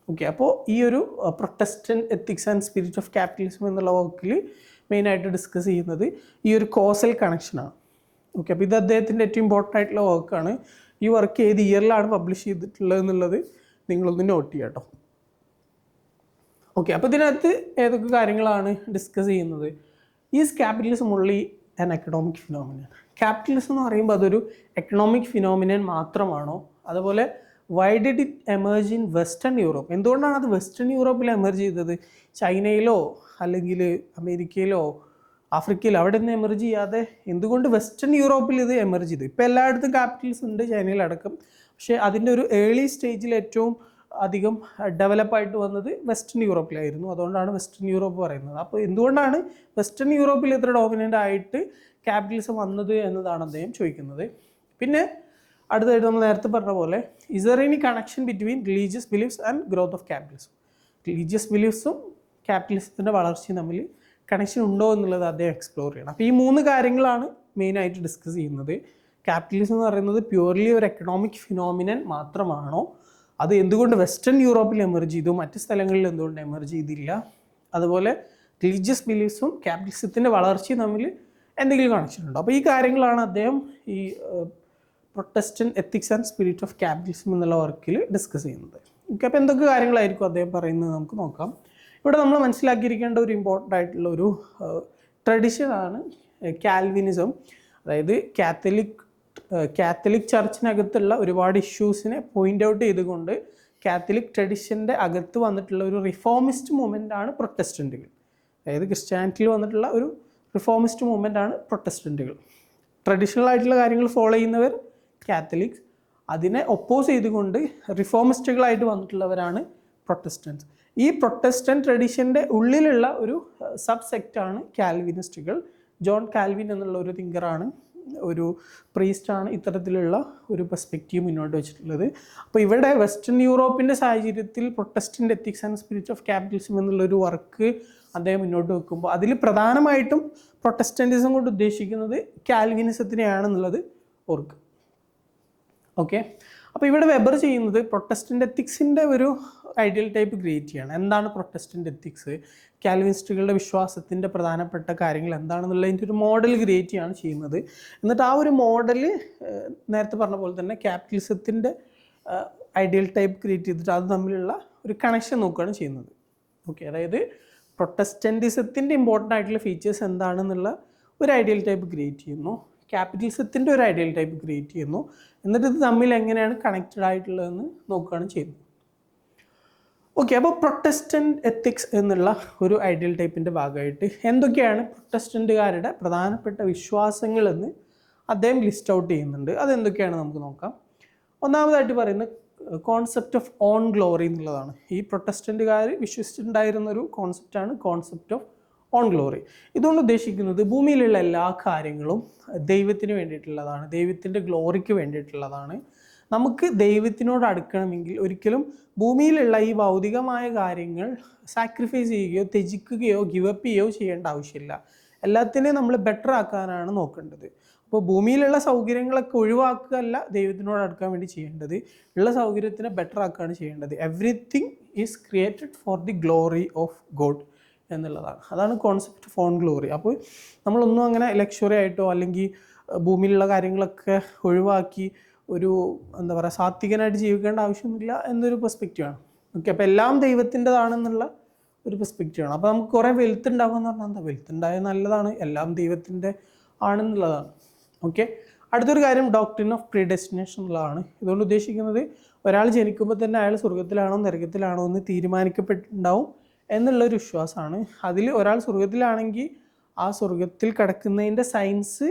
ഓക്കെ അപ്പോൾ ഈ ഒരു Protestant ethics and spirit of capitalism എന്നുള്ള വർക്കിൽ മെയിനായിട്ട് ഡിസ്കസ് ചെയ്യുന്നത് ഈ ഒരു കോസൽ കണക്ഷനാണ് ഓക്കെ അപ്പോൾ ഇത് അദ്ദേഹത്തിന്റെ ഏറ്റവും ഇമ്പോർട്ടന്റ് ആയിട്ടുള്ള വർക്കാണ് ഈ വർക്ക് ഏത് ഇയറിലാണ് പബ്ലിഷ് ചെയ്തിട്ടുള്ളത് എന്നുള്ളത് നിങ്ങളൊന്ന് നോട്ട് ചെയ്യാം കേട്ടോ ഓക്കെ അപ്പോൾ ഇതിനകത്ത് ഏതൊക്കെ കാര്യങ്ങളാണ് ഡിസ്കസ് ചെയ്യുന്നത്? Is capitalism only an economic phenomenon capitalism എന്ന് പറയുമ്പോൾ അതൊരു എക്കണോമിക് ഫിനോമിനൻ മാത്രമാണോ? അതുപോലെ why did it emerge in western Europe എന്തുകൊണ്ടാണ് അത് വെസ്റ്റേൺ യൂറോപ്പിൽ എമർജ് ചെയ്തത്? ചൈനയിലോ അല്ലെങ്കിൽ അമേരിക്കയിലോ ആഫ്രിക്കയിലോ അവിടെ നിന്ന് എമർജ് ചെയ്യാതെ എന്തുകൊണ്ട് വെസ്റ്റേൺ യൂറോപ്പിൽ ഇത് എമർജ് ചെയ്തു? ഇപ്പോൾ എല്ലായിടത്തും ക്യാപിറ്റൽസ് ഉണ്ട് ചൈനയിലടക്കം പക്ഷേ അതിന്റെ ഒരു ഏർലി സ്റ്റേജിൽ ഏറ്റവും അധികം ഡെവലപ്പായിട്ട് വന്നത് വെസ്റ്റേൺ യൂറോപ്പിലായിരുന്നു അതുകൊണ്ടാണ് വെസ്റ്റേൺ യൂറോപ്പ് പറയുന്നത്. അപ്പോൾ എന്തുകൊണ്ടാണ് വെസ്റ്റേൺ യൂറോപ്പിൽ ഇത്ര ഡോമിനന്റ് ആയിട്ട് ക്യാപിറ്റലിസം വന്നത് എന്നതാണ് അദ്ദേഹം ചോദിക്കുന്നത്. പിന്നെ അടുത്തായിട്ട് നമ്മൾ നേരത്തെ പറഞ്ഞ പോലെ is there any connection between religious beliefs and growth of capitalism religious ബിലീഫ്സും ക്യാപിറ്റലിസത്തിന്റെ വളർച്ചയും തമ്മിൽ കണക്ഷൻ ഉണ്ടോ എന്നുള്ളത് അദ്ദേഹം എക്സ്പ്ലോർ ചെയ്യണം. അപ്പോൾ ഈ മൂന്ന് കാര്യങ്ങളാണ് മെയിനായിട്ട് ഡിസ്കസ് ചെയ്യുന്നത്. ക്യാപിറ്റലിസം എന്ന് പറയുന്നത് പ്യുവർലി ഒരു എക്കണോമിക് ഫിനോമിനൻ മാത്രമാണോ? അത് എന്തുകൊണ്ട് വെസ്റ്റേൺ യൂറോപ്പിൽ എമർജ് ചെയ്തു? മറ്റ് സ്ഥലങ്ങളിൽ എന്തുകൊണ്ട് എമർജ് ചെയ്തില്ല? അതുപോലെ റിലീജിയസ് ബിലീഫ്സും ക്യാപിറ്റലിസത്തിന്റെ വളർച്ചയും തമ്മിൽ എന്തെങ്കിലും കണക്ഷൻ ഉണ്ടോ? അപ്പോൾ ഈ കാര്യങ്ങളാണ് അദ്ദേഹം ഈ Protestant ethics and spirit of capitalism എന്നുള്ള വർക്കിൽ ഡിസ്കസ് ചെയ്യുന്നത്. ഓക്കെ അപ്പോൾ എന്തൊക്കെ കാര്യങ്ങളായിരിക്കും അദ്ദേഹം പറയുന്നത് നമുക്ക് നോക്കാം. ഇവിടെ നമ്മൾ മനസ്സിലാക്കിയിരിക്കേണ്ട ഒരു ഇമ്പോർട്ടന്റ് ആയിട്ടുള്ള ഒരു ട്രഡിഷൻ ആണ് കാൽവിനിസം അതായത് കാത്തലിക് കാത്തലിക് ചർച്ചിനകത്തുള്ള ഒരുപാട് ഇഷ്യൂസിനെ പോയിന്റ് ഔട്ട് ചെയ്തുകൊണ്ട് കാത്തലിക് ട്രഡിഷന്റെ അകത്ത് വന്നിട്ടുള്ള ഒരു റിഫോമിസ്റ്റ് മൂവ്മെന്റ് ആണ് പ്രൊട്ടസ്റ്റന്റുകൾ അതായത് ക്രിസ്ത്യാനിറ്റിയിൽ വന്നിട്ടുള്ള ഒരു റിഫോമിസ്റ്റ് മൂവ്മെന്റ് ആണ് പ്രൊട്ടസ്റ്റന്റുകൾ ട്രഡീഷണൽ ആയിട്ടുള്ള കാര്യങ്ങൾ ഫോളോ ചെയ്യുന്നവർ കാത്തലിക്സ് അതിനെ ഒപ്പോസ് ചെയ്തുകൊണ്ട് റിഫോമിസ്റ്റുകളായിട്ട് വന്നിട്ടുള്ളവരാണ് പ്രൊട്ടസ്റ്റൻസ് ഈ പ്രൊട്ടസ്റ്റന്റ് ട്രഡീഷന്റെ ഉള്ളിലുള്ള ഒരു സബ് സെക്റ്റാണ് കാൽവിനിസ്റ്റുകൾ ജോൺ കാൽവിൻ എന്നുള്ള ഒരു തിങ്കറാണ് ഒരു പ്രീസ്റ്റാണ് ഇത്തരത്തിലുള്ള ഒരു പെർസ്പെക്റ്റീവ് മുന്നോട്ട് വെച്ചിട്ടുള്ളത്. അപ്പോൾ ഇവിടെ വെസ്റ്റേൺ യൂറോപ്പിന്റെ സാഹചര്യത്തിൽ Protestant ethics and spirit of capitalism എന്നുള്ളൊരു വർക്ക് അദ്ദേഹം മുന്നോട്ട് വെക്കുമ്പോൾ അതിൽ പ്രധാനമായിട്ടും പ്രൊട്ടസ്റ്റന്റിസം കൊണ്ട് ഉദ്ദേശിക്കുന്നത് കാൽവിനിസത്തിനെയാണെന്നുള്ളത് ഓർക്കുക. ഓക്കെ അപ്പോൾ ഇവിടെ വെബർ ചെയ്യുന്നത് പ്രൊട്ടസ്റ്റന്റ് എത്തിക്സിന്റെ ഒരു ഐഡിയൽ ടൈപ്പ് ക്രിയേറ്റ് ചെയ്യണം. എന്താണ് പ്രൊട്ടസ്റ്റന്റ് എത്തിക്സ് കാൽവിനിസ്റ്റുകളുടെ വിശ്വാസത്തിന്റെ പ്രധാനപ്പെട്ട കാര്യങ്ങൾ എന്താണെന്നുള്ളതിന്റെ ഒരു മോഡൽ ക്രിയേറ്റ് ചെയ്യാണ് ചെയ്യുന്നത്. എന്നിട്ട് ആ ഒരു മോഡൽ നേരത്തെ പറഞ്ഞ പോലെ തന്നെ ക്യാപിറ്റലിസത്തിന്റെ ഐഡിയൽ ടൈപ്പ് ക്രിയേറ്റ് ചെയ്തിട്ട് അത് തമ്മിലുള്ള ഒരു കണക്ഷൻ നോക്കുകയാണ് ചെയ്യുന്നത്. ഓക്കെ അതായത് പ്രൊട്ടസ്റ്റന്റിസത്തിന്റെ ഇമ്പോർട്ടന്റ് ആയിട്ടുള്ള ഫീച്ചേഴ്സ് എന്താണെന്നുള്ള ഒരു ഐഡിയൽ ടൈപ്പ് ക്രിയേറ്റ് ചെയ്യുന്നു. ക്യാപിറ്റലിസത്തിന്റെ ഒരു ഐഡിയൽ ടൈപ്പ് ക്രിയേറ്റ് ചെയ്യുന്നു. എന്നിട്ട് ഇത് തമ്മിൽ എങ്ങനെയാണ് കണക്റ്റഡ് ആയിട്ടുള്ളതെന്ന് നോക്കുകയാണ് ചെയ്യുന്നത്. ഓക്കെ അപ്പോൾ പ്രൊട്ടസ്റ്റന്റ് എത്തിക്സ് എന്നുള്ള ഒരു ഐഡിയൽ ടൈപ്പിന്റെ ഭാഗമായിട്ട് എന്തൊക്കെയാണ് പ്രൊട്ടസ്റ്റന്റുകാരുടെ പ്രധാനപ്പെട്ട വിശ്വാസങ്ങളെന്ന് അദ്ദേഹം ലിസ്റ്റ് ഔട്ട് ചെയ്യുന്നുണ്ട്. അതെന്തൊക്കെയാണ് നമുക്ക് നോക്കാം. ഒന്നാമതായിട്ട് പറയുന്നത് കോൺസെപ്റ്റ് ഓഫ് ഓൺ ഗ്ലോറി എന്നുള്ളതാണ്. ഈ പ്രൊട്ടസ്റ്റന്റുകാർ വിശ്വസിച്ചിട്ടുണ്ടായിരുന്ന ഒരു കോൺസെപ്റ്റാണ് കോൺസെപ്റ്റ് ഓഫ് ഓൺ ഗ്ലോറി. ഇതുകൊണ്ട് ഉദ്ദേശിക്കുന്നത് ഭൂമിയിലുള്ള എല്ലാ കാര്യങ്ങളും ദൈവത്തിന് വേണ്ടിയിട്ടുള്ളതാണ്. ദൈവത്തിന്റെ ഗ്ലോറിക്ക് വേണ്ടിയിട്ടുള്ളതാണ്. നമുക്ക് ദൈവത്തിനോട് അടുക്കണമെങ്കിൽ ഒരിക്കലും ഭൂമിയിലുള്ള ഈ ഭൗതികമായ കാര്യങ്ങൾ സാക്രിഫൈസ് ചെയ്യുകയോ ത്യജിക്കുകയോ ഗിവപ്പ് ചെയ്യുകയോ ചെയ്യേണ്ട ആവശ്യമില്ല. എല്ലാത്തിനെയും നമ്മൾ ബെറ്റർ ആക്കാനാണ് നോക്കേണ്ടത്. അപ്പോൾ ഭൂമിയിലുള്ള സൗകര്യങ്ങളൊക്കെ ഒഴിവാക്കുകയല്ല ദൈവത്തിനോട് അടുക്കാൻ വേണ്ടി ചെയ്യേണ്ടത്. ഉള്ള സൗകര്യത്തിനെ ബെറ്റർ ആക്കുകയാണ് ചെയ്യേണ്ടത്. Everything is created for the glory of God എന്നുള്ളതാണ്. അതാണ് കോൺസെപ്റ്റ് ഫോൺ ഗ്ലോറി അപ്പോൾ നമ്മളൊന്നും അങ്ങനെ ലക്ഷറി ആയിട്ടോ അല്ലെങ്കിൽ ഭൂമിയിലുള്ള കാര്യങ്ങളൊക്കെ ഒഴിവാക്കി ഒരു എന്താ പറയുക സാത്വികനായിട്ട് ജീവിക്കേണ്ട ആവശ്യമില്ല എന്നൊരു പെർസ്പെക്റ്റീവാണ് ഓക്കെ അപ്പോൾ എല്ലാം ദൈവത്തിന്റെതാണെന്നുള്ള ഒരു പെർസ്പെക്റ്റീവാണ് അപ്പോൾ നമുക്ക് കുറേ വെൽത്ത് ഉണ്ടാകുമെന്ന് പറഞ്ഞാൽ എന്താ? വെൽത്ത് ഉണ്ടായാൽ നല്ലതാണ്. എല്ലാം ദൈവത്തിന്റെ ആണെന്നുള്ളതാണ്. ഓക്കെ അടുത്തൊരു കാര്യം ഡോക്ടറിൻ ഓഫ് പ്രീഡെസ്റ്റിനേഷൻ എന്നുള്ളതാണ്. ഇതുകൊണ്ട് ഉദ്ദേശിക്കുന്നത് ഒരാൾ ജനിക്കുമ്പോൾ തന്നെ അയാൾ സ്വർഗത്തിലാണോ നരകത്തിലാണോ എന്ന് തീരുമാനിക്കപ്പെട്ടിട്ടുണ്ടാവും. എന്നുള്ളൊരു വിശ്വാസമാണ്. അതിൽ ഒരാൾ സ്വർഗത്തിലാണെങ്കിൽ ആ സ്വർഗത്തിൽ കിടക്കുന്നതിന്റെ സയൻസ്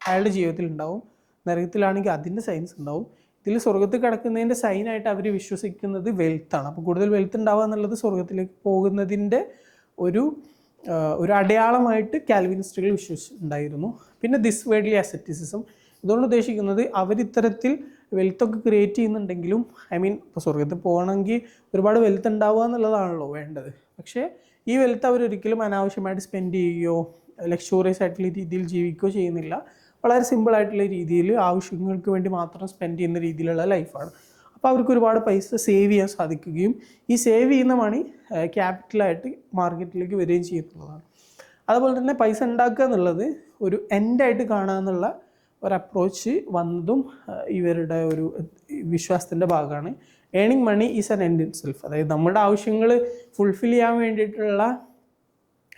അയാളുടെ ജീവിതത്തിൽ ഉണ്ടാവും. നരകത്തിലാണെങ്കിൽ അതിന്റെ സയൻസ് ഉണ്ടാവും. ഇതിൽ സ്വർഗത്തിൽ കിടക്കുന്നതിന്റെ സൈനായിട്ട് അവർ വിശ്വസിക്കുന്നത് വെൽത്താണ്. അപ്പോൾ കൂടുതൽ വെൽത്ത് ഉണ്ടാവുക എന്നുള്ളത് സ്വർഗത്തിലേക്ക് പോകുന്നതിന്റെ ഒരു ഒരു അടയാളമായിട്ട് കാൽവിനിസ്റ്റുകൾ വിശ്വസിച്ചിട്ടുണ്ടായിരുന്നു പിന്നെ ദിസ് വേഡ്ലി അസെറ്റിസിസം ഇതുകൊണ്ട് ഉദ്ദേശിക്കുന്നത് അവരിത്തരത്തിൽ വെൽത്തൊക്കെ ക്രിയേറ്റ് ചെയ്യുന്നുണ്ടെങ്കിലും ഐ മീൻ ഇപ്പോൾ സ്വർഗത്തിൽ പോകണമെങ്കിൽ ഒരുപാട് വെൽത്ത് ഉണ്ടാവുക എന്നുള്ളതാണല്ലോ വേണ്ടത്. പക്ഷേ ഈ വെൽത്ത് അവരൊരിക്കലും അനാവശ്യമായിട്ട് സ്പെൻഡ് ചെയ്യുകയോ ലക്ഷൂറിയസ് ആയിട്ടുള്ള രീതിയിൽ ജീവിക്കുകയോ ചെയ്യുന്നില്ല. വളരെ സിമ്പിൾ ആയിട്ടുള്ള രീതിയിൽ ആവശ്യങ്ങൾക്ക് വേണ്ടി മാത്രം സ്പെൻഡ് ചെയ്യുന്ന രീതിയിലുള്ള ലൈഫാണ് അപ്പോൾ അവർക്ക് ഒരുപാട് പൈസ സേവ് ചെയ്യാൻ സാധിക്കുകയും ഈ സേവ് ചെയ്യുന്ന മണി ക്യാപിറ്റലായിട്ട് മാർക്കറ്റിലേക്ക് വരികയും ചെയ്യുന്നുള്ളതാണ്. അതുപോലെ തന്നെ പൈസ ഉണ്ടാക്കുക എന്നുള്ളത് ഒരു എൻഡായിട്ട് കാണുക എന്നുള്ള ഒരു അപ്രോച്ച് വന്നതും ഇവരുടെ ഒരു വിശ്വാസത്തിന്റെ ഭാഗമാണ്. ഏണിങ് money is an end in self അതായത് നമ്മുടെ ആവശ്യങ്ങൾ ഫുൾഫിൽ ചെയ്യാൻ വേണ്ടിയിട്ടുള്ള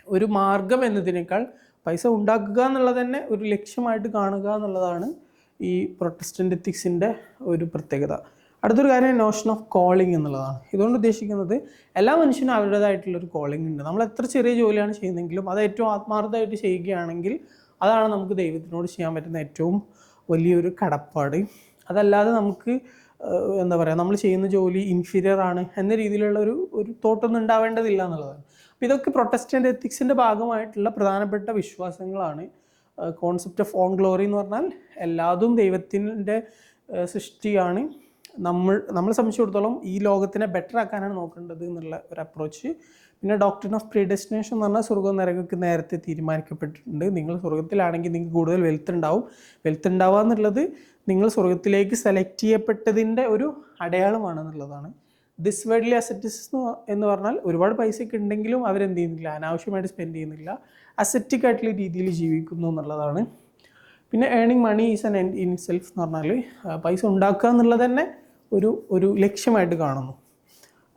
ഒരു മാർഗം എന്നതിനേക്കാൾ പൈസ ഉണ്ടാക്കുക എന്നുള്ളത് തന്നെ ഒരു ലക്ഷ്യമായിട്ട് കാണുക എന്നുള്ളതാണ് ഈ പ്രൊട്ടസ്റ്റന്റ് എത്തിക്സിന്റെ ഒരു പ്രത്യേകത. അടുത്തൊരു കാര്യം നോഷൻ ഓഫ് കോളിംഗ് എന്നുള്ളതാണ്. ഇതുകൊണ്ട് ഉദ്ദേശിക്കുന്നത് എല്ലാ മനുഷ്യനും അവരുടേതായിട്ടുള്ളൊരു കോളിംഗ് ഉണ്ട്. നമ്മൾ എത്ര ചെറിയ ജോലിയാണ് ചെയ്യുന്നതെങ്കിലും അത് ഏറ്റവും ആത്മാർത്ഥമായിട്ട് ചെയ്യുകയാണെങ്കിൽ അതാണ് നമുക്ക് ദൈവത്തിനോട് ചെയ്യാൻ പറ്റുന്ന ഏറ്റവും വലിയൊരു കടപ്പാട്. അതല്ലാതെ നമുക്ക് എന്താ പറയുക നമ്മൾ ചെയ്യുന്ന ജോലി ഇൻഫീരിയർ ആണ് എന്ന രീതിയിലുള്ള ഒരു ഒരു തോട്ടൊന്നും ഉണ്ടാവേണ്ടതില്ല എന്നുള്ളതാണ്. അപ്പോൾ ഇതൊക്കെ പ്രൊട്ടസ്റ്റന്റ് എത്തിക്സിന്റെ ഭാഗമായിട്ടുള്ള പ്രധാനപ്പെട്ട വിശ്വാസങ്ങളാണ്. കോൺസെപ്റ്റ് ഓഫ് ഓൺ ഗ്ലോറി എന്ന് പറഞ്ഞാൽ എല്ലാതും ദൈവത്തിന്റെ സൃഷ്ടിയാണ്. നമ്മൾ നമ്മളെ സംബന്ധിച്ചിടത്തോളം ഈ ലോകത്തിനെ ബെറ്റർ ആക്കാനാണ് നോക്കേണ്ടത് എന്നുള്ള ഒരു അപ്രോച്ച് പിന്നെ ഡോക്ടറിൻ ഓഫ് പ്രീഡെസ്റ്റിനേഷൻ എന്ന് പറഞ്ഞാൽ സ്വർഗം നരകക്ക് നേരത്തെ തീരുമാനിക്കപ്പെട്ടിട്ടുണ്ട്. നിങ്ങൾ സ്വർഗത്തിലാണെങ്കിൽ നിങ്ങൾക്ക് കൂടുതൽ വെൽത്ത് ഉണ്ടാവും. വെൽത്ത് ഉണ്ടാവുക എന്നുള്ളത് നിങ്ങൾ സ്വർഗത്തിലേക്ക് സെലക്ട് ചെയ്യപ്പെട്ടതിന്റെ ഒരു അടയാളമാണ് എന്നുള്ളതാണ്. ദിസ് വേൾഡ്ലി അസറ്റിസ് എന്ന് പറഞ്ഞാൽ ഒരുപാട് പൈസയൊക്കെ ഉണ്ടെങ്കിലും അവരെന്ത് ചെയ്യുന്നില്ല അനാവശ്യമായിട്ട് സ്പെൻഡ് ചെയ്യുന്നില്ല അസറ്റിക് ആയിട്ടുള്ള രീതിയിൽ ജീവിക്കുന്നു എന്നുള്ളതാണ്. പിന്നെ ഏണിങ് money is an end in self എന്ന് പറഞ്ഞാൽ പൈസ ഉണ്ടാക്കുക എന്നുള്ളത് തന്നെ ഒരു ഒരു ലക്ഷ്യമായിട്ട് കാണുന്നു.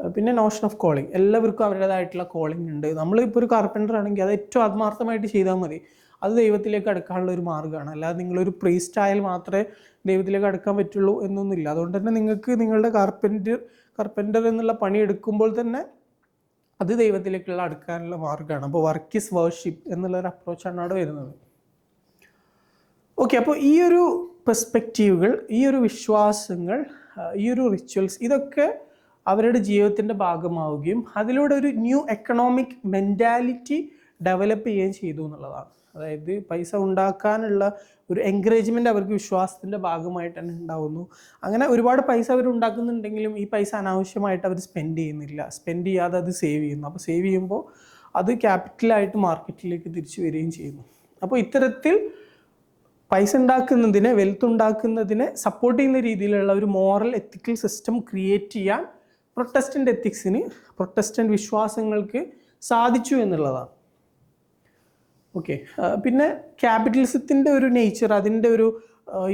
പിന്നെ നോഷൻ ഓഫ് കോളിംഗ് എല്ലാവർക്കും അവരുടേതായിട്ടുള്ള കോളിംഗ് ഉണ്ട്. നമ്മളിപ്പോൾ ഒരു കാർപ്പന്റർ ആണെങ്കിൽ അത് ഏറ്റവും ആത്മാർത്ഥമായിട്ട് ചെയ്താൽ മതി. അത് ദൈവത്തിലേക്ക് അടുക്കാനുള്ള ഒരു മാർഗമാണ്. അല്ലാതെ നിങ്ങളൊരു പ്രീസ്റ്റ് ആയാൽ മാത്രമേ ദൈവത്തിലേക്ക് അടുക്കാൻ പറ്റുള്ളൂ എന്നൊന്നുമില്ല. അതുകൊണ്ട് തന്നെ നിങ്ങൾക്ക് നിങ്ങളുടെ കാർപ്പന്റർ കാർപ്പന്റർ എന്നുള്ള പണി എടുക്കുമ്പോൾ തന്നെ അത് ദൈവത്തിലേക്കുള്ള അടുക്കാനുള്ള മാർഗമാണ്. അപ്പോൾ വർക്ക് ഇസ് വർഷിപ്പ് എന്നുള്ള ഒരു അപ്രോച്ചാണ് അവിടെ വരുന്നത്. ഓക്കെ അപ്പോൾ ഈ ഒരു പെർസ്പെക്റ്റീവുകൾ ഈ ഒരു വിശ്വാസങ്ങൾ ഈ ഒരു റിച്വൽസ് ഇതൊക്കെ അവരുടെ ജീവിതത്തിന്റെ ഭാഗമാവുകയും അതിലൂടെ ഒരു ന്യൂ എക്കണോമിക് മെന്റാലിറ്റി ഡെവലപ്പ് ചെയ്യുകയും ചെയ്തു എന്നുള്ളതാണ്. അതായത് പൈസ ഉണ്ടാക്കാനുള്ള ഒരു എൻകറേജ്മെന്റ് അവർക്ക് വിശ്വാസത്തിന്റെ ഭാഗമായിട്ട് തന്നെ ഉണ്ടാവുന്നു. അങ്ങനെ ഒരുപാട് പൈസ അവർ ഉണ്ടാക്കുന്നുണ്ടെങ്കിലും ഈ പൈസ അനാവശ്യമായിട്ട് അവർ സ്പെൻഡ് ചെയ്യുന്നില്ല. സ്പെൻഡ് ചെയ്യാതെ അത് സേവ് ചെയ്യുന്നു. അപ്പോൾ സേവ് ചെയ്യുമ്പോൾ അത് ക്യാപിറ്റലായിട്ട് മാർക്കറ്റിലേക്ക് തിരിച്ചു വരികയും ചെയ്യുന്നു. അപ്പോൾ ഇത്തരത്തിൽ പൈസ ഉണ്ടാക്കുന്നതിനെ വെൽത്ത് ഉണ്ടാക്കുന്നതിനെ സപ്പോർട്ട് ചെയ്യുന്ന രീതിയിലുള്ള ഒരു മോറൽ എത്തിക്കൽ സിസ്റ്റം ക്രിയേറ്റ് ചെയ്യാൻ പ്രൊട്ടസ്റ്റന്റ് എത്തിക്സിന് പ്രൊട്ടസ്റ്റന്റ് വിശ്വാസങ്ങൾക്ക് സാധിച്ചു എന്നുള്ളതാണ്. ഓക്കെ പിന്നെ ക്യാപിറ്റലിസത്തിന്റെ ഒരു നേച്ചർ അതിന്റെ ഒരു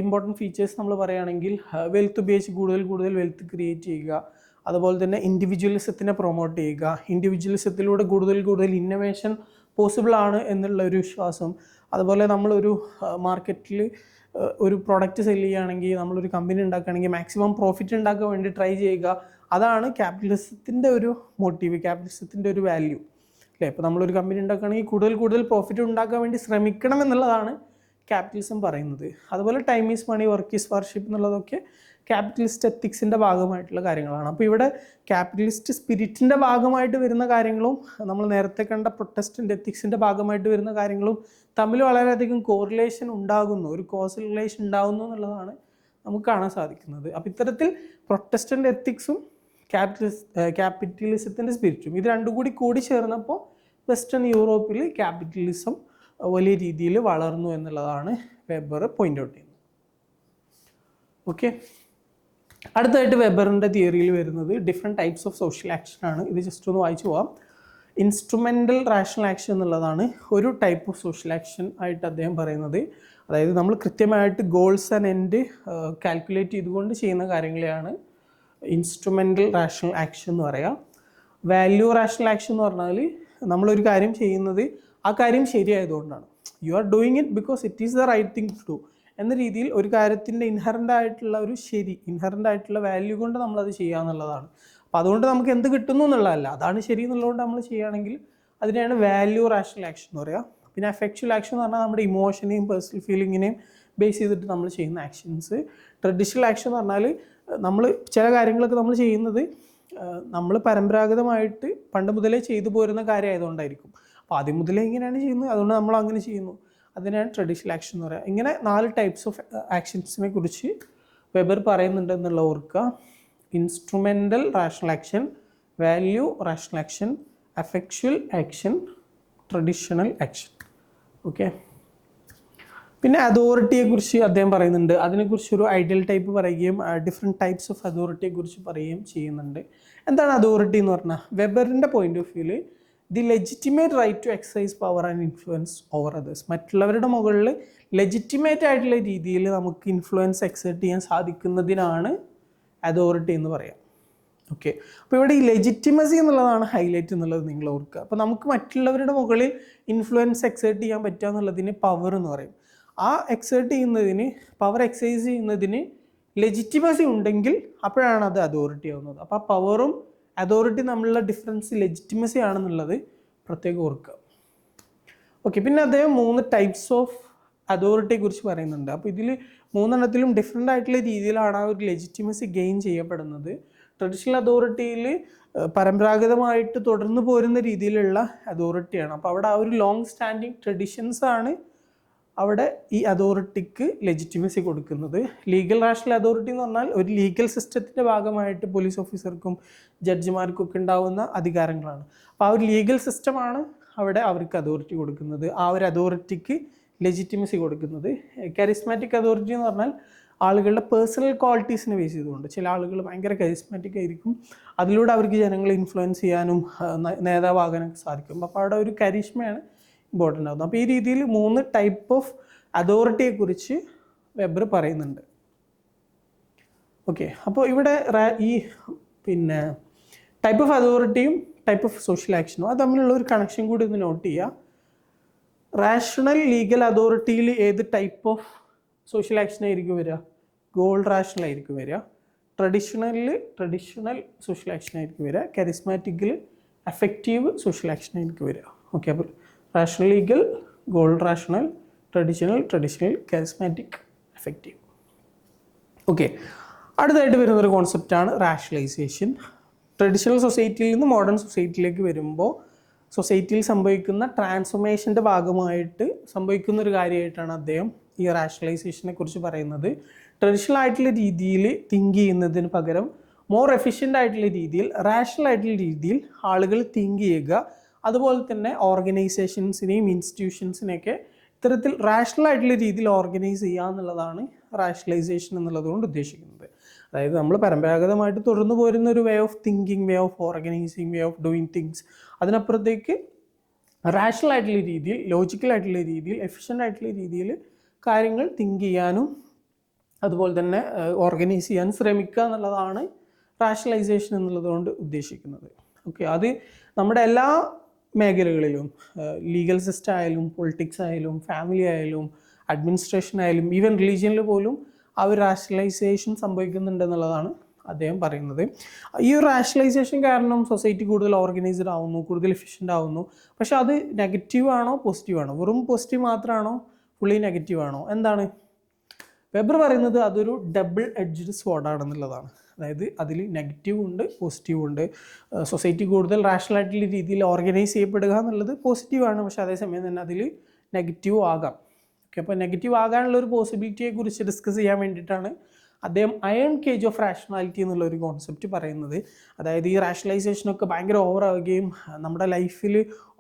ഇമ്പോർട്ടന്റ് ഫീച്ചേഴ്സ് നമ്മൾ പറയുകയാണെങ്കിൽ വെൽത്ത് ഉപയോഗിച്ച് കൂടുതൽ കൂടുതൽ വെൽത്ത് ക്രിയേറ്റ് ചെയ്യുക അതുപോലെ തന്നെ ഇൻഡിവിജ്വലിസത്തിനെ പ്രൊമോട്ട് ചെയ്യുക ഇൻഡിവിജ്വലിസത്തിലൂടെ കൂടുതൽ കൂടുതൽ ഇന്നോവേഷൻ പോസിബിൾ ആണ് എന്നുള്ള ഒരു വിശ്വാസം അതുപോലെ നമ്മളൊരു മാർക്കറ്റിൽ ഒരു പ്രോഡക്റ്റ് സെൽ ചെയ്യുകയാണെങ്കിൽ നമ്മളൊരു കമ്പനി ഉണ്ടാക്കുകയാണെങ്കിൽ മാക്സിമം പ്രോഫിറ്റ് ഉണ്ടാക്കാൻ വേണ്ടി ട്രൈ ചെയ്യുക അതാണ് ക്യാപിറ്റലിസത്തിന്റെ ഒരു മോട്ടീവ് ക്യാപിറ്റലിസത്തിന്റെ ഒരു വാല്യൂ അല്ലേ? ഇപ്പോൾ നമ്മളൊരു കമ്പനി ഉണ്ടാക്കുകയാണെങ്കിൽ കൂടുതൽ കൂടുതൽ പ്രോഫിറ്റ് ഉണ്ടാക്കാൻ വേണ്ടി ശ്രമിക്കണം എന്നുള്ളതാണ് ക്യാപിറ്റലിസം പറയുന്നത്. അതുപോലെ time is money work is worship എന്നുള്ളതൊക്കെ ക്യാപിറ്റലിസ്റ്റ് എത്തിക്സിന്റെ ഭാഗമായിട്ടുള്ള കാര്യങ്ങളാണ്. അപ്പോൾ ഇവിടെ ക്യാപിറ്റലിസ്റ്റ് സ്പിരിറ്റിന്റെ ഭാഗമായിട്ട് വരുന്ന കാര്യങ്ങളും നമ്മൾ നേരത്തെ കണ്ട പ്രൊട്ടസ്റ്റന്റ് എത്തിക്സിന്റെ ഭാഗമായിട്ട് വരുന്ന കാര്യങ്ങളും തമ്മിൽ വളരെയധികം കോറിലേഷൻ ഉണ്ടാകുന്നു. ഒരു കോസ് റിലേഷൻ ഉണ്ടാകുന്നു എന്നുള്ളതാണ് നമുക്ക് കാണാൻ സാധിക്കുന്നത്. അപ്പോൾ ഇത്തരത്തിൽ പ്രൊട്ടസ്റ്റന്റ് എത്തിക്സും ക്യാപിറ്റലിസ് ക്യാപിറ്റലിസത്തിന്റെ സ്പിരിറ്റും ഇത് രണ്ടും കൂടി കൂടി ചേർന്നപ്പോൾ വെസ്റ്റേൺ യൂറോപ്പിൽ ക്യാപിറ്റലിസം വലിയ രീതിയിൽ വളർന്നു എന്നുള്ളതാണ് വെബർ പോയിന്റ് ഔട്ട് ചെയ്യുന്നത്. ഓക്കെ അടുത്തതായിട്ട് വെബറിന്റെ തിയറിയിൽ വരുന്നത് different types of social action ആണ്. ഇത് ജസ്റ്റ് ഒന്ന് വായിച്ചു പോവാം. ഇൻസ്ട്രുമെന്റൽ റാഷണൽ ആക്ഷൻ എന്നുള്ളതാണ് ഒരു ടൈപ്പ് ഓഫ് സോഷ്യൽ ആക്ഷൻ ആയിട്ട് അദ്ദേഹം പറയുന്നത്. അതായത് നമ്മൾ കൃത്യമായിട്ട് ഗോൾസ് ആൻഡ് എൻഡ് കാൽക്കുലേറ്റ് ചെയ്തുകൊണ്ട് ചെയ്യുന്ന കാര്യങ്ങളെയാണ് ഇൻസ്ട്രുമെന്റൽ റാഷണൽ ആക്ഷൻ എന്ന് പറയാം. വാല്യൂ റാഷണൽ ആക്ഷൻ എന്ന് പറഞ്ഞാൽ നമ്മളൊരു കാര്യം ചെയ്യുന്നത് ആ കാര്യം ശരിയായതുകൊണ്ടാണ്. You are doing it because it is the right thing to do എന്ന രീതിയിൽ ഒരു കാര്യത്തിന്റെ ഇൻഹറന്റ് ആയിട്ടുള്ള ഒരു ശരി ഇൻഹറന്റ് ആയിട്ടുള്ള വാല്യൂ കൊണ്ട് നമ്മളത് ചെയ്യുക എന്നുള്ളതാണ്. അപ്പോൾ അതുകൊണ്ട് നമുക്ക് എന്ത് കിട്ടുന്നു എന്നുള്ളതല്ല. അതാണ് ശരി എന്നുള്ളതുകൊണ്ട് നമ്മൾ ചെയ്യുകയാണെങ്കിൽ അതിനെയാണ് വാല്യൂ റാഷണൽ ആക്ഷൻ എന്ന് പറയുക പിന്നെ അഫെക്ച്വൽ ആക്ഷൻ എന്ന് പറഞ്ഞാൽ നമ്മുടെ ഇമോഷനെയും പേഴ്സണൽ ഫീലിങ്ങിനെയും ബേസ് ചെയ്തിട്ട് നമ്മൾ ചെയ്യുന്ന ആക്ഷൻസ് ട്രഡീഷണൽ ആക്ഷൻ എന്ന് പറഞ്ഞാൽ നമ്മൾ ചില കാര്യങ്ങളൊക്കെ നമ്മൾ ചെയ്യുന്നത് നമ്മൾ പരമ്പരാഗതമായിട്ട് പണ്ട് മുതലേ ചെയ്തു പോരുന്ന കാര്യമായതുകൊണ്ടായിരിക്കും. അപ്പോൾ ആദ്യം മുതലേ ഇങ്ങനെയാണ് ചെയ്യുന്നത് അതുകൊണ്ട് നമ്മൾ അങ്ങനെ ചെയ്യുന്നു. അതിനാണ് ട്രഡീഷണൽ ആക്ഷൻ എന്ന് പറയുക. ഇങ്ങനെ നാല് ടൈപ്സ് ഓഫ് ആക്ഷൻസിനെ കുറിച്ച് വെബർ പറയുന്നുണ്ട് എന്നുള്ള ഓർക്കുക. Instrumental rational action value rational action affectual action traditional action okay പിന്നെ അതോറിറ്റിയെ കുറിച്ച് അദ്ദേഹം പറയുന്നുണ്ട്. അതിനെക്കുറിച്ച് ഒരു ഐഡിയൽ ടൈപ്പ് പറയുകയും ഡിഫറെന്റ് ടൈപ്സ് ഓഫ് അതോറിറ്റിയെ കുറിച്ച് പറയുകയും ചെയ്യുന്നുണ്ട്. എന്താണ് അതോറിറ്റി എന്ന് പറഞ്ഞാൽ? വെബറിന്റെ പോയിന്റ് ഓഫ് വ്യൂവിൽ the legitimate right to exercise power and influence over others മറ്റുള്ളവരുടെ മുകളിൽ ലെജിറ്റിമേറ്റ് ആയിട്ടുള്ള രീതിയിൽ നമുക്ക് ഇൻഫ്ലുവൻസ് എക്സേർട്ട് ചെയ്യാൻ സാധിക്കുന്നതിനാണ് അതോറിറ്റി എന്ന് പറയാം. ഓക്കെ അപ്പോൾ ഇവിടെ ഈ ലെജിറ്റിമസി എന്നുള്ളതാണ് ഹൈലൈറ്റ് എന്നുള്ളത് നിങ്ങൾ ഓർക്കുക. അപ്പോൾ നമുക്ക് മറ്റുള്ളവരുടെ മുകളിൽ ഇൻഫ്ലുവൻസ് എക്സേർട്ട് ചെയ്യാൻ പറ്റുക എന്നുള്ളതിന് പവർ എന്ന് പറയും. ആ എക്സേർട്ട് ചെയ്യുന്നതിന് പവർ എക്സസൈസ് ചെയ്യുന്നതിന് ലെജിറ്റിമസി ഉണ്ടെങ്കിൽ അപ്പോഴാണ് അത് അതോറിറ്റി ആവുന്നത്. അപ്പോൾ ആ പവറും അതോറിറ്റി തമ്മിലുള്ള ഡിഫറൻസ് ലെജിറ്റിമസി ആണെന്നുള്ളത് പ്രത്യേകം ഓർക്കുക. ഓക്കെ പിന്നെ അദ്ദേഹം മൂന്ന് ടൈപ്സ് ഓഫ് അതോറിറ്റിയെ കുറിച്ച് പറയുന്നുണ്ട്. അപ്പോൾ ഇതിൽ മൂന്നെണ്ണത്തിലും ഡിഫറെന്റ് ആയിട്ടുള്ള രീതിയിലാണ് ആ ഒരു ലെജിറ്റിമസി ഗെയിൻ ചെയ്യപ്പെടുന്നത്. ട്രഡീഷണൽ അതോറിറ്റിയിൽ പരമ്പരാഗതമായിട്ട് തുടർന്ന് പോരുന്ന രീതിയിലുള്ള അതോറിറ്റിയാണ് അപ്പോൾ അവിടെ ആ ഒരു ലോങ് സ്റ്റാൻഡിങ് ട്രഡീഷൻസ് ആണ് അവിടെ ഈ അതോറിറ്റിക്ക് ലെജിറ്റിമസി കൊടുക്കുന്നത്. ലീഗൽ റാഷണൽ അതോറിറ്റി എന്ന് പറഞ്ഞാൽ ഒരു ലീഗൽ സിസ്റ്റത്തിന്റെ ഭാഗമായിട്ട് പോലീസ് ഓഫീസർക്കും ജഡ്ജിമാർക്കും ഒക്കെ ഉണ്ടാവുന്ന അധികാരങ്ങളാണ്. അപ്പോൾ ആ ഒരു ലീഗൽ സിസ്റ്റമാണ് അവിടെ അവർക്ക് അതോറിറ്റി കൊടുക്കുന്നത്. ആ ഒരു അതോറിറ്റിക്ക് ലെജിറ്റിമസി കൊടുക്കുന്നത്. കരിസ്മാറ്റിക് അതോറിറ്റി എന്ന് പറഞ്ഞാൽ ആളുകളുടെ പേഴ്സണൽ ക്വാളിറ്റീസിനെ ബേസ് ചെയ്തുകൊണ്ട്. ചില ആളുകൾ ഭയങ്കര കരിസ്മാറ്റിക് ആയിരിക്കും. അതിലൂടെ അവർക്ക് ജനങ്ങളെ ഇൻഫ്ലുവൻസ് ചെയ്യാനും നേതാവാകാനും നേതാവാകാനൊക്കെ സാധിക്കും. അപ്പോൾ അവിടെ ഒരു കരിഷ്മയാണ് ഇമ്പോർട്ടന്റ് ആകുന്നത് അപ്പോൾ ഈ രീതിയിൽ മൂന്ന് ടൈപ്പ് ഓഫ് അതോറിറ്റിയെക്കുറിച്ച് വെബർ പറയുന്നുണ്ട്. ഓക്കെ അപ്പോൾ ഇവിടെ ഈ പിന്നെ ടൈപ്പ് ഓഫ് അതോറിറ്റിയും ടൈപ്പ് ഓഫ് സോഷ്യൽ ആക്ഷനും അത് തമ്മിലുള്ള ഒരു കണക്ഷൻ കൂടി ഒന്ന് നോട്ട് ചെയ്യുക റാഷണൽ ലീഗൽ അതോറിറ്റിയിൽ ഏത് ടൈപ്പ് ഓഫ് സോഷ്യൽ ആക്ഷൻ ആയിരിക്കും വരിക? ഗോൾ റാഷണൽ ആയിരിക്കും വരിക. ട്രഡീഷണലിൽ ട്രഡീഷണൽ സോഷ്യൽ ആക്ഷൻ ആയിരിക്കും വരിക. കരിസ്മാറ്റിക്കിൽ എഫക്റ്റീവ് സോഷ്യൽ ആക്ഷൻ ആയിരിക്കും വരിക. ഓക്കെ അപ്പോൾ rational legal goal rational traditional traditional charismatic effective okay അടുത്തായിട്ട് വരുന്ന ഒരു കോൺസെപ്റ്റാണ് റാഷണലൈസേഷൻ ട്രഡീഷണൽ സൊസൈറ്റിയിൽ നിന്ന് മോഡേൺ സൊസൈറ്റിയിലേക്ക് വരുമ്പോൾ സൊസൈറ്റിയിൽ സംഭവിക്കുന്ന ട്രാൻസ്ഫോർമേഷന്റെ ഭാഗമായിട്ട് സംഭവിക്കുന്ന ഒരു കാര്യമായിട്ടാണ് അദ്ദേഹം ഈ റാഷണലൈസേഷനെ കുറിച്ച് പറയുന്നത്. ട്രഡീഷണൽ ആയിട്ടുള്ള രീതിയിൽ തിങ്ക് ചെയ്യുന്നതിന് പകരം മോർ എഫിഷ്യന്റ് ആയിട്ടുള്ള രീതിയിൽ റാഷണൽ ആയിട്ടുള്ള രീതിയിൽ ആളുകൾ തിങ്ക് ചെയ്യുക അതുപോലെ തന്നെ ഓർഗനൈസേഷൻസിനെയും ഇൻസ്റ്റിറ്റ്യൂഷൻസിനെയൊക്കെ ഇത്തരത്തിൽ റാഷണൽ ആയിട്ടുള്ള രീതിയിൽ ഓർഗനൈസ് ചെയ്യുക എന്നുള്ളതാണ് റാഷണലൈസേഷൻ എന്നുള്ളത് കൊണ്ട് ഉദ്ദേശിക്കുന്നത്. അതായത് നമ്മൾ പരമ്പരാഗതമായിട്ട് തുടർന്നു പോരുന്ന ഒരു way of thinking way of organising way of doing things അതിനപ്പുറത്തേക്ക് റാഷണൽ ആയിട്ടുള്ള രീതിയിൽ ലോജിക്കൽ ആയിട്ടുള്ള രീതിയിൽ എഫിഷ്യന്റ് ആയിട്ടുള്ള രീതിയിൽ കാര്യങ്ങൾ തിങ്ക് ചെയ്യാനും അതുപോലെ തന്നെ ഓർഗനൈസ് ചെയ്യാൻ ശ്രമിക്കുക എന്നുള്ളതാണ് റാഷണലൈസേഷൻ എന്നുള്ളതുകൊണ്ട് ഉദ്ദേശിക്കുന്നത്. ഓക്കെ അത് നമ്മുടെ എല്ലാ മേഖലകളിലും ലീഗൽ സിസ്റ്റം ആയാലും പൊളിറ്റിക്സ് ആയാലും ഫാമിലി ആയാലും അഡ്മിനിസ്ട്രേഷൻ ആയാലും ഈവൻ റിലീജിയനിൽ പോലും ആ ഒരു റാഷണലൈസേഷൻ സംഭവിക്കുന്നുണ്ടെന്നുള്ളതാണ് അദ്ദേഹം പറയുന്നത്. ഈ ഒരു റാഷണലൈസേഷൻ കാരണം സൊസൈറ്റി കൂടുതൽ ഓർഗനൈസ്ഡ് ആവുന്നു കൂടുതൽ എഫിഷ്യന്റ് ആവുന്നു. പക്ഷേ അത് നെഗറ്റീവ് ആണോ പോസിറ്റീവ് ആണോ? വെറും പോസിറ്റീവ് മാത്രമാണോ ഫുള്ളി നെഗറ്റീവ് ആണോ? എന്താണ്? വെബർ പറയുന്നത് അതൊരു ഡബിൾ എഡ്ജ്ഡ് സ്വാഡാണെന്നുള്ളതാണ് അതായത് അതിൽ നെഗറ്റീവ് ഉണ്ട് പോസിറ്റീവ് ഉണ്ട്. സൊസൈറ്റി കൂടുതൽ റാഷണലായിട്ടുള്ള രീതിയിൽ ഓർഗനൈസ് ചെയ്യപ്പെടുക എന്നുള്ളത് പോസിറ്റീവാണ് പക്ഷെ അതേസമയം തന്നെ അതിൽ നെഗറ്റീവ് ആകാം. ഓക്കെ അപ്പോൾ നെഗറ്റീവ് ആകാനുള്ള ഒരു പോസിബിലിറ്റിയെ കുറിച്ച് ഡിസ്കസ് ചെയ്യാൻ വേണ്ടിയിട്ടാണ് അദ്ദേഹം അയൺ കേജ് ഓഫ് റാഷണാലിറ്റി എന്നുള്ള ഒരു കോൺസെപ്റ്റ് പറയുന്നത്. അതായത് ഈ റാഷണലൈസേഷനൊക്കെ ഭയങ്കര ഓവർ ആവുകയും നമ്മുടെ ലൈഫിൽ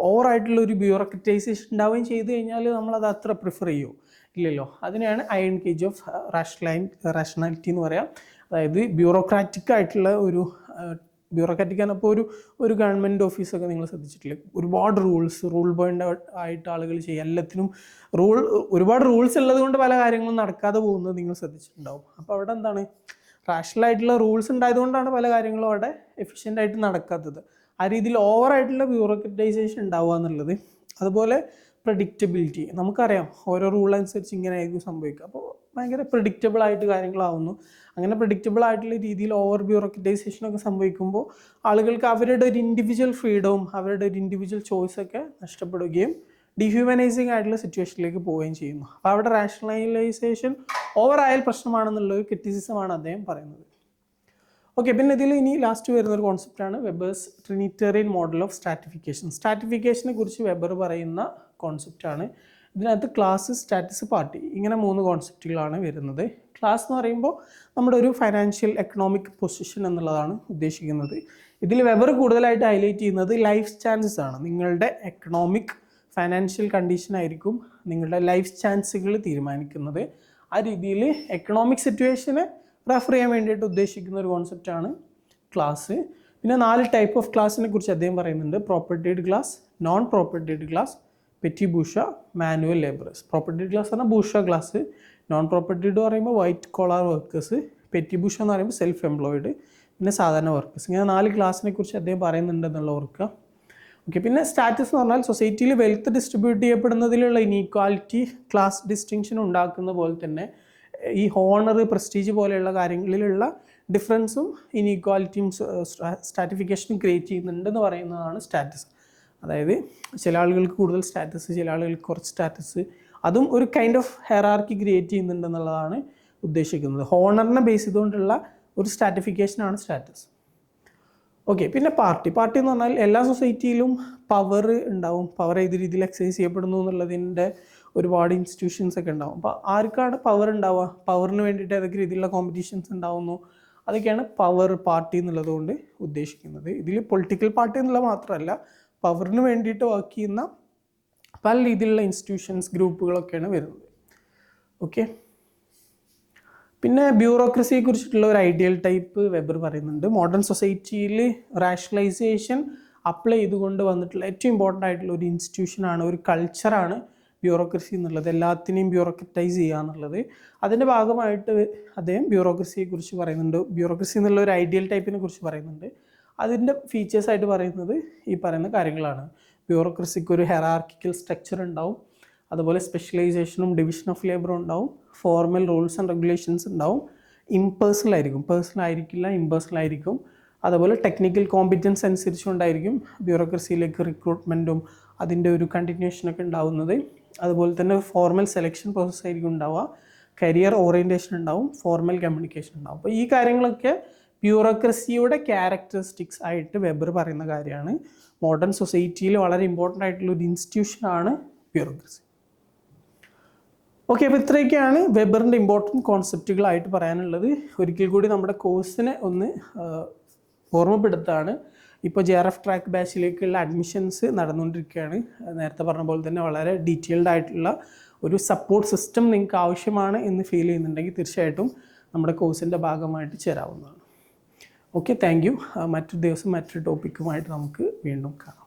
ഓവറായിട്ടുള്ള ഒരു ബ്യൂറോക്രറ്റൈസേഷൻ ഉണ്ടാവുകയും ചെയ്തു കഴിഞ്ഞാൽ നമ്മളത് അത്ര പ്രിഫർ ചെയ്യുമോ ഇല്ലല്ലോ. അതിനെയാണ് അയൺ കേജ് ഓഫ് റാഷണലൈൻ റാഷണാലിറ്റി എന്ന് പറയാം. അതായത് ബ്യൂറോക്രാറ്റിക് ആയിട്ടുള്ള ഒരു ബ്യൂറോക്രാറ്റിക് അപ്പോൾ ഒരു ഒരു ഗവൺമെന്റ് ഓഫീസൊക്കെ നിങ്ങൾ ശ്രദ്ധിച്ചിട്ടില്ലേ? ഒരുപാട് റൂൾസ് റൂൾ ബോയിന്റ് ആയിട്ട് ആളുകൾ ചെയ്യുക എല്ലാത്തിനും റൂൾ ഒരുപാട് റൂൾസ് ഉള്ളത് കൊണ്ട് പല കാര്യങ്ങളും നടക്കാതെ പോകുന്നത് നിങ്ങൾ ശ്രദ്ധിച്ചിട്ടുണ്ടാവും. അപ്പോൾ അവിടെ എന്താണ്? റാഷണൽ ആയിട്ടുള്ള റൂൾസ് ഉണ്ടായതുകൊണ്ടാണ് പല കാര്യങ്ങളും അവിടെ എഫിഷ്യന്റ് ആയിട്ട് നടക്കാത്തത്. ആ രീതിയിൽ ഓവറായിട്ടുള്ള ബ്യൂറോക്രറ്റൈസേഷൻ ഉണ്ടാവുക എന്നുള്ളത്. അതുപോലെ പ്രഡിക്റ്റബിലിറ്റി നമുക്കറിയാം ഓരോ റൂൾ അനുസരിച്ച് ഇങ്ങനെ ആയിരിക്കും സംഭവിക്കുക. അപ്പോൾ ഭയങ്കര പ്രിഡിക്റ്റബിൾ ആയിട്ട് കാര്യങ്ങളാവുന്നു. അങ്ങനെ പ്രിഡിക്റ്റബിൾ ആയിട്ടുള്ള രീതിയിൽ ഓവർ ബ്യൂറോക്രറ്റൈസേഷൻ ഒക്കെ സംഭവിക്കുമ്പോൾ ആളുകൾക്ക് അവരുടെ ഒരു ഇൻഡിവിജ്വൽ ഫ്രീഡവും അവരുടെ ഒരു ഇൻഡിവിജ്വൽ ചോയ്സൊക്കെ നഷ്ടപ്പെടുകയും ഡിഹ്യൂമനൈസിങ് ആയിട്ടുള്ള സിറ്റുവേഷനിലേക്ക് പോവുകയും ചെയ്യുന്നു. അപ്പോൾ അവിടെ റാഷണലൈസേഷൻ ഓവറായാൽ പ്രശ്നമാണെന്നുള്ള ഒരു ക്രിറ്റിസിസമാണ് അദ്ദേഹം പറയുന്നത്. ഓക്കെ പിന്നെ ഇതിൽ ഇനി ലാസ്റ്റ് വരുന്ന ഒരു കോൺസെപ്റ്റാണ് Weber's trinitarian model of stratification സ്ട്രാറ്റിഫിക്കേഷനെ കുറിച്ച് വെബർ പറയുന്ന കോൺസെപ്റ്റാണ് ഇതിനകത്ത് ക്ലാസ് സ്റ്റാറ്റസ് പാർട്ടി ഇങ്ങനെ മൂന്ന് കോൺസെപ്റ്റുകളാണ് വരുന്നത്. ക്ലാസ് എന്ന് പറയുമ്പോൾ നമ്മുടെ ഒരു ഫൈനാൻഷ്യൽ എക്കണോമിക് പൊസിഷൻ എന്നുള്ളതാണ് ഉദ്ദേശിക്കുന്നത്. ഇതിൽ വെബർ കൂടുതലായിട്ട് ഹൈലൈറ്റ് ചെയ്യുന്നത് ലൈഫ് ചാൻസസ് ആണ്. നിങ്ങളുടെ എക്കണോമിക് ഫൈനാൻഷ്യൽ കണ്ടീഷൻ ആയിരിക്കും നിങ്ങളുടെ ലൈഫ് ചാൻസുകൾ തീരുമാനിക്കുന്നത്. ആ രീതിയിൽ എക്കണോമിക് സിറ്റുവേഷനെ റെഫർ ചെയ്യാൻ വേണ്ടിയിട്ട് ഉദ്ദേശിക്കുന്ന ഒരു കോൺസെപ്റ്റാണ് ക്ലാസ് പിന്നെ നാല് ടൈപ്പ് ഓഫ് ക്ലാസ്സിനെ കുറിച്ച് അദ്ദേഹം പറയുന്നുണ്ട്. Propertied class non propertied class petty bourgeois manual labourers property class പറഞ്ഞാൽ ബൂഷ ക്ലാസ് നോൺ പ്രോപ്പർട്ടീഡ് പറയുമ്പോൾ white collar workers petty bourgeois എന്ന് പറയുമ്പോൾ സെൽഫ് എംപ്ലോയിഡ് പിന്നെ സാധാരണ വർക്കേഴ്സ് ഇങ്ങനെ നാല് ക്ലാസ്സിനെ കുറിച്ച് അദ്ദേഹം പറയുന്നുണ്ടെന്നുള്ള ഓർക്കുക. ഓക്കെ പിന്നെ സ്റ്റാറ്റസ് എന്ന് പറഞ്ഞാൽ സൊസൈറ്റിയിൽ വെൽത്ത് ഡിസ്ട്രിബ്യൂട്ട് ചെയ്യപ്പെടുന്നതിലുള്ള ഇനീക്വാലിറ്റി ക്ലാസ് ഡിസ്റ്റിങ്ഷൻ ഉണ്ടാക്കുന്ന പോലെ തന്നെ ഈ ഹോണർ പ്രസ്റ്റീജ് പോലെയുള്ള കാര്യങ്ങളിലുള്ള ഡിഫറൻസും ഇനീക്വാലിറ്റിയും സ്ട്രാറ്റിഫിക്കേഷനും ക്രിയേറ്റ് ചെയ്യുന്നുണ്ടെന്ന് പറയുന്നതാണ് സ്റ്റാറ്റസ് അതായത് ചില ആളുകൾക്ക് കൂടുതൽ സ്റ്റാറ്റസ് ചില ആളുകൾക്ക് കുറച്ച് സ്റ്റാറ്റസ്. അതും ഒരു കൈൻഡ് ഓഫ് ഹെറാർക്കി ക്രിയേറ്റ് ചെയ്യുന്നുണ്ടെന്നുള്ളതാണ് ഉദ്ദേശിക്കുന്നത്. ഹോണറിനെ ബേസ് ചെയ്തുകൊണ്ടുള്ള ഒരു സ്റ്റാറ്റിഫിക്കേഷനാണ് സ്റ്റാറ്റസ്. ഓക്കെ പിന്നെ പാർട്ടി പാർട്ടി എന്ന് പറഞ്ഞാൽ എല്ലാ സൊസൈറ്റിയിലും പവർ ഉണ്ടാവും. പവർ ഏത് രീതിയിൽ എക്സസൈസ് ചെയ്യപ്പെടുന്നു എന്നുള്ളതിന്റെ ഒരുപാട് ഇൻസ്റ്റിറ്റ്യൂഷൻസ് ഒക്കെ ഉണ്ടാവും. അപ്പോൾ ആർക്കാണ് പവർ ഉണ്ടാവുക? പവറിന് വേണ്ടിയിട്ട് ഏതൊക്കെ രീതിയിലുള്ള കോമ്പറ്റീഷൻസ് ഉണ്ടാവുന്നു? അതൊക്കെയാണ് പവർ പാർട്ടി എന്നുള്ളത് കൊണ്ട് ഉദ്ദേശിക്കുന്നത്. ഇതിൽ പൊളിറ്റിക്കൽ പാർട്ടി എന്നുള്ള മാത്രമല്ല പവറിന് വേണ്ടിയിട്ട് വർക്ക് ചെയ്യുന്ന പല രീതിയിലുള്ള ഇൻസ്റ്റിറ്റ്യൂഷൻസ് ഗ്രൂപ്പുകളൊക്കെയാണ് വരുന്നത്. ഓക്കെ പിന്നെ ബ്യൂറോക്രസിയെ കുറിച്ചിട്ടുള്ള ഒരു ഐഡിയൽ ടൈപ്പ് വെബർ പറയുന്നുണ്ട്. മോഡേൺ സൊസൈറ്റിയിൽ റാഷണലൈസേഷൻ അപ്ലൈ ചെയ്തുകൊണ്ട് വന്നിട്ടുള്ള ഏറ്റവും ഇമ്പോർട്ടന്റ് ആയിട്ടുള്ള ഒരു ഇൻസ്റ്റിറ്റ്യൂഷനാണ് ഒരു കൾച്ചറാണ് ബ്യൂറോക്രസി എന്നുള്ളത്. എല്ലാത്തിനെയും ബ്യൂറോക്രറ്റൈസ് ചെയ്യുക എന്നുള്ളത്. അതിന്റെ ഭാഗമായിട്ട് അദ്ദേഹം ബ്യൂറോക്രസിയെ കുറിച്ച് പറയുന്നുണ്ട്. ബ്യൂറോക്രസി എന്നുള്ള ഒരു ഐഡിയൽ ടൈപ്പിനെ കുറിച്ച് പറയുന്നുണ്ട്. അതിന്റെ ഫീച്ചേഴ്സായിട്ട് പറയുന്നത് ഈ പറയുന്ന കാര്യങ്ങളാണ്. ബ്യൂറോക്രസിക്ക് ഒരു ഹെറാർക്കിക്കൽ സ്ട്രക്ചർ ഉണ്ടാവും. അതുപോലെ സ്പെഷ്യലൈസേഷനും ഡിവിഷൻ ഓഫ് ലേബറും ഉണ്ടാവും. ഫോർമൽ റൂൾസ് ആൻഡ് റെഗുലേഷൻസ് ഉണ്ടാവും. ഇംപേഴ്സണൽ ആയിരിക്കും. പേഴ്സണൽ ആയിരിക്കില്ല ഇമ്പേഴ്സണൽ ആയിരിക്കും. അതുപോലെ ടെക്നിക്കൽ കോമ്പിറ്റൻസ് അനുസരിച്ചുകൊണ്ടായിരിക്കും ബ്യൂറോക്രസിയിലേക്ക് റിക്രൂട്ട്മെന്റും അതിന്റെ ഒരു കണ്ടിന്യൂഷനൊക്കെ ഉണ്ടാവുന്നത്. അതുപോലെ തന്നെ ഫോർമൽ സെലക്ഷൻ പ്രോസസ്സ് ആയിരിക്കും ഉണ്ടാവുക. കരിയർ ഓറിയന്റേഷൻ ഉണ്ടാവും. ഫോർമൽ കമ്മ്യൂണിക്കേഷൻ ഉണ്ടാവും. അപ്പോൾ ഈ കാര്യങ്ങളൊക്കെ ബ്യൂറോക്രസിയുടെ ക്യാരക്ടറിസ്റ്റിക്സ് ആയിട്ട് വെബർ പറയുന്ന കാര്യമാണ്. മോഡേൺ സൊസൈറ്റിയിൽ വളരെ ഇമ്പോർട്ടന്റ് ആയിട്ടുള്ള ഒരു ഇൻസ്റ്റിറ്റ്യൂഷനാണ് ബ്യൂറോക്രസി ഓക്കെ അപ്പോൾ ഇത്രയൊക്കെയാണ് വെബറിന്റെ ഇമ്പോർട്ടന്റ് കോൺസെപ്റ്റുകളായിട്ട് പറയാനുള്ളത്. ഒരിക്കൽ കൂടി നമ്മുടെ കോഴ്സിനെ ഒന്ന് ഓർമ്മപ്പെടുത്താണ്. ഇപ്പോൾ ജെ ആർ എഫ് ട്രാക്ക് ബാച്ചിലേക്കുള്ള അഡ്മിഷൻസ് നടന്നുകൊണ്ടിരിക്കുകയാണ്. നേരത്തെ പറഞ്ഞ പോലെ തന്നെ വളരെ ഡീറ്റെയിൽഡ് ആയിട്ടുള്ള ഒരു സപ്പോർട്ട് സിസ്റ്റം നിങ്ങൾക്ക് ആവശ്യമാണ് എന്ന് ഫീൽ ചെയ്യുന്നുണ്ടെങ്കിൽ തീർച്ചയായിട്ടും നമ്മുടെ കോഴ്സിന്റെ ഭാഗമായിട്ട് ചേരാവുന്നതാണ്. ഓക്കെ താങ്ക് യു മറ്റൊരു ദിവസം മറ്റൊരു ടോപ്പിക്കുമായിട്ട് നമുക്ക് വീണ്ടും കാണാം.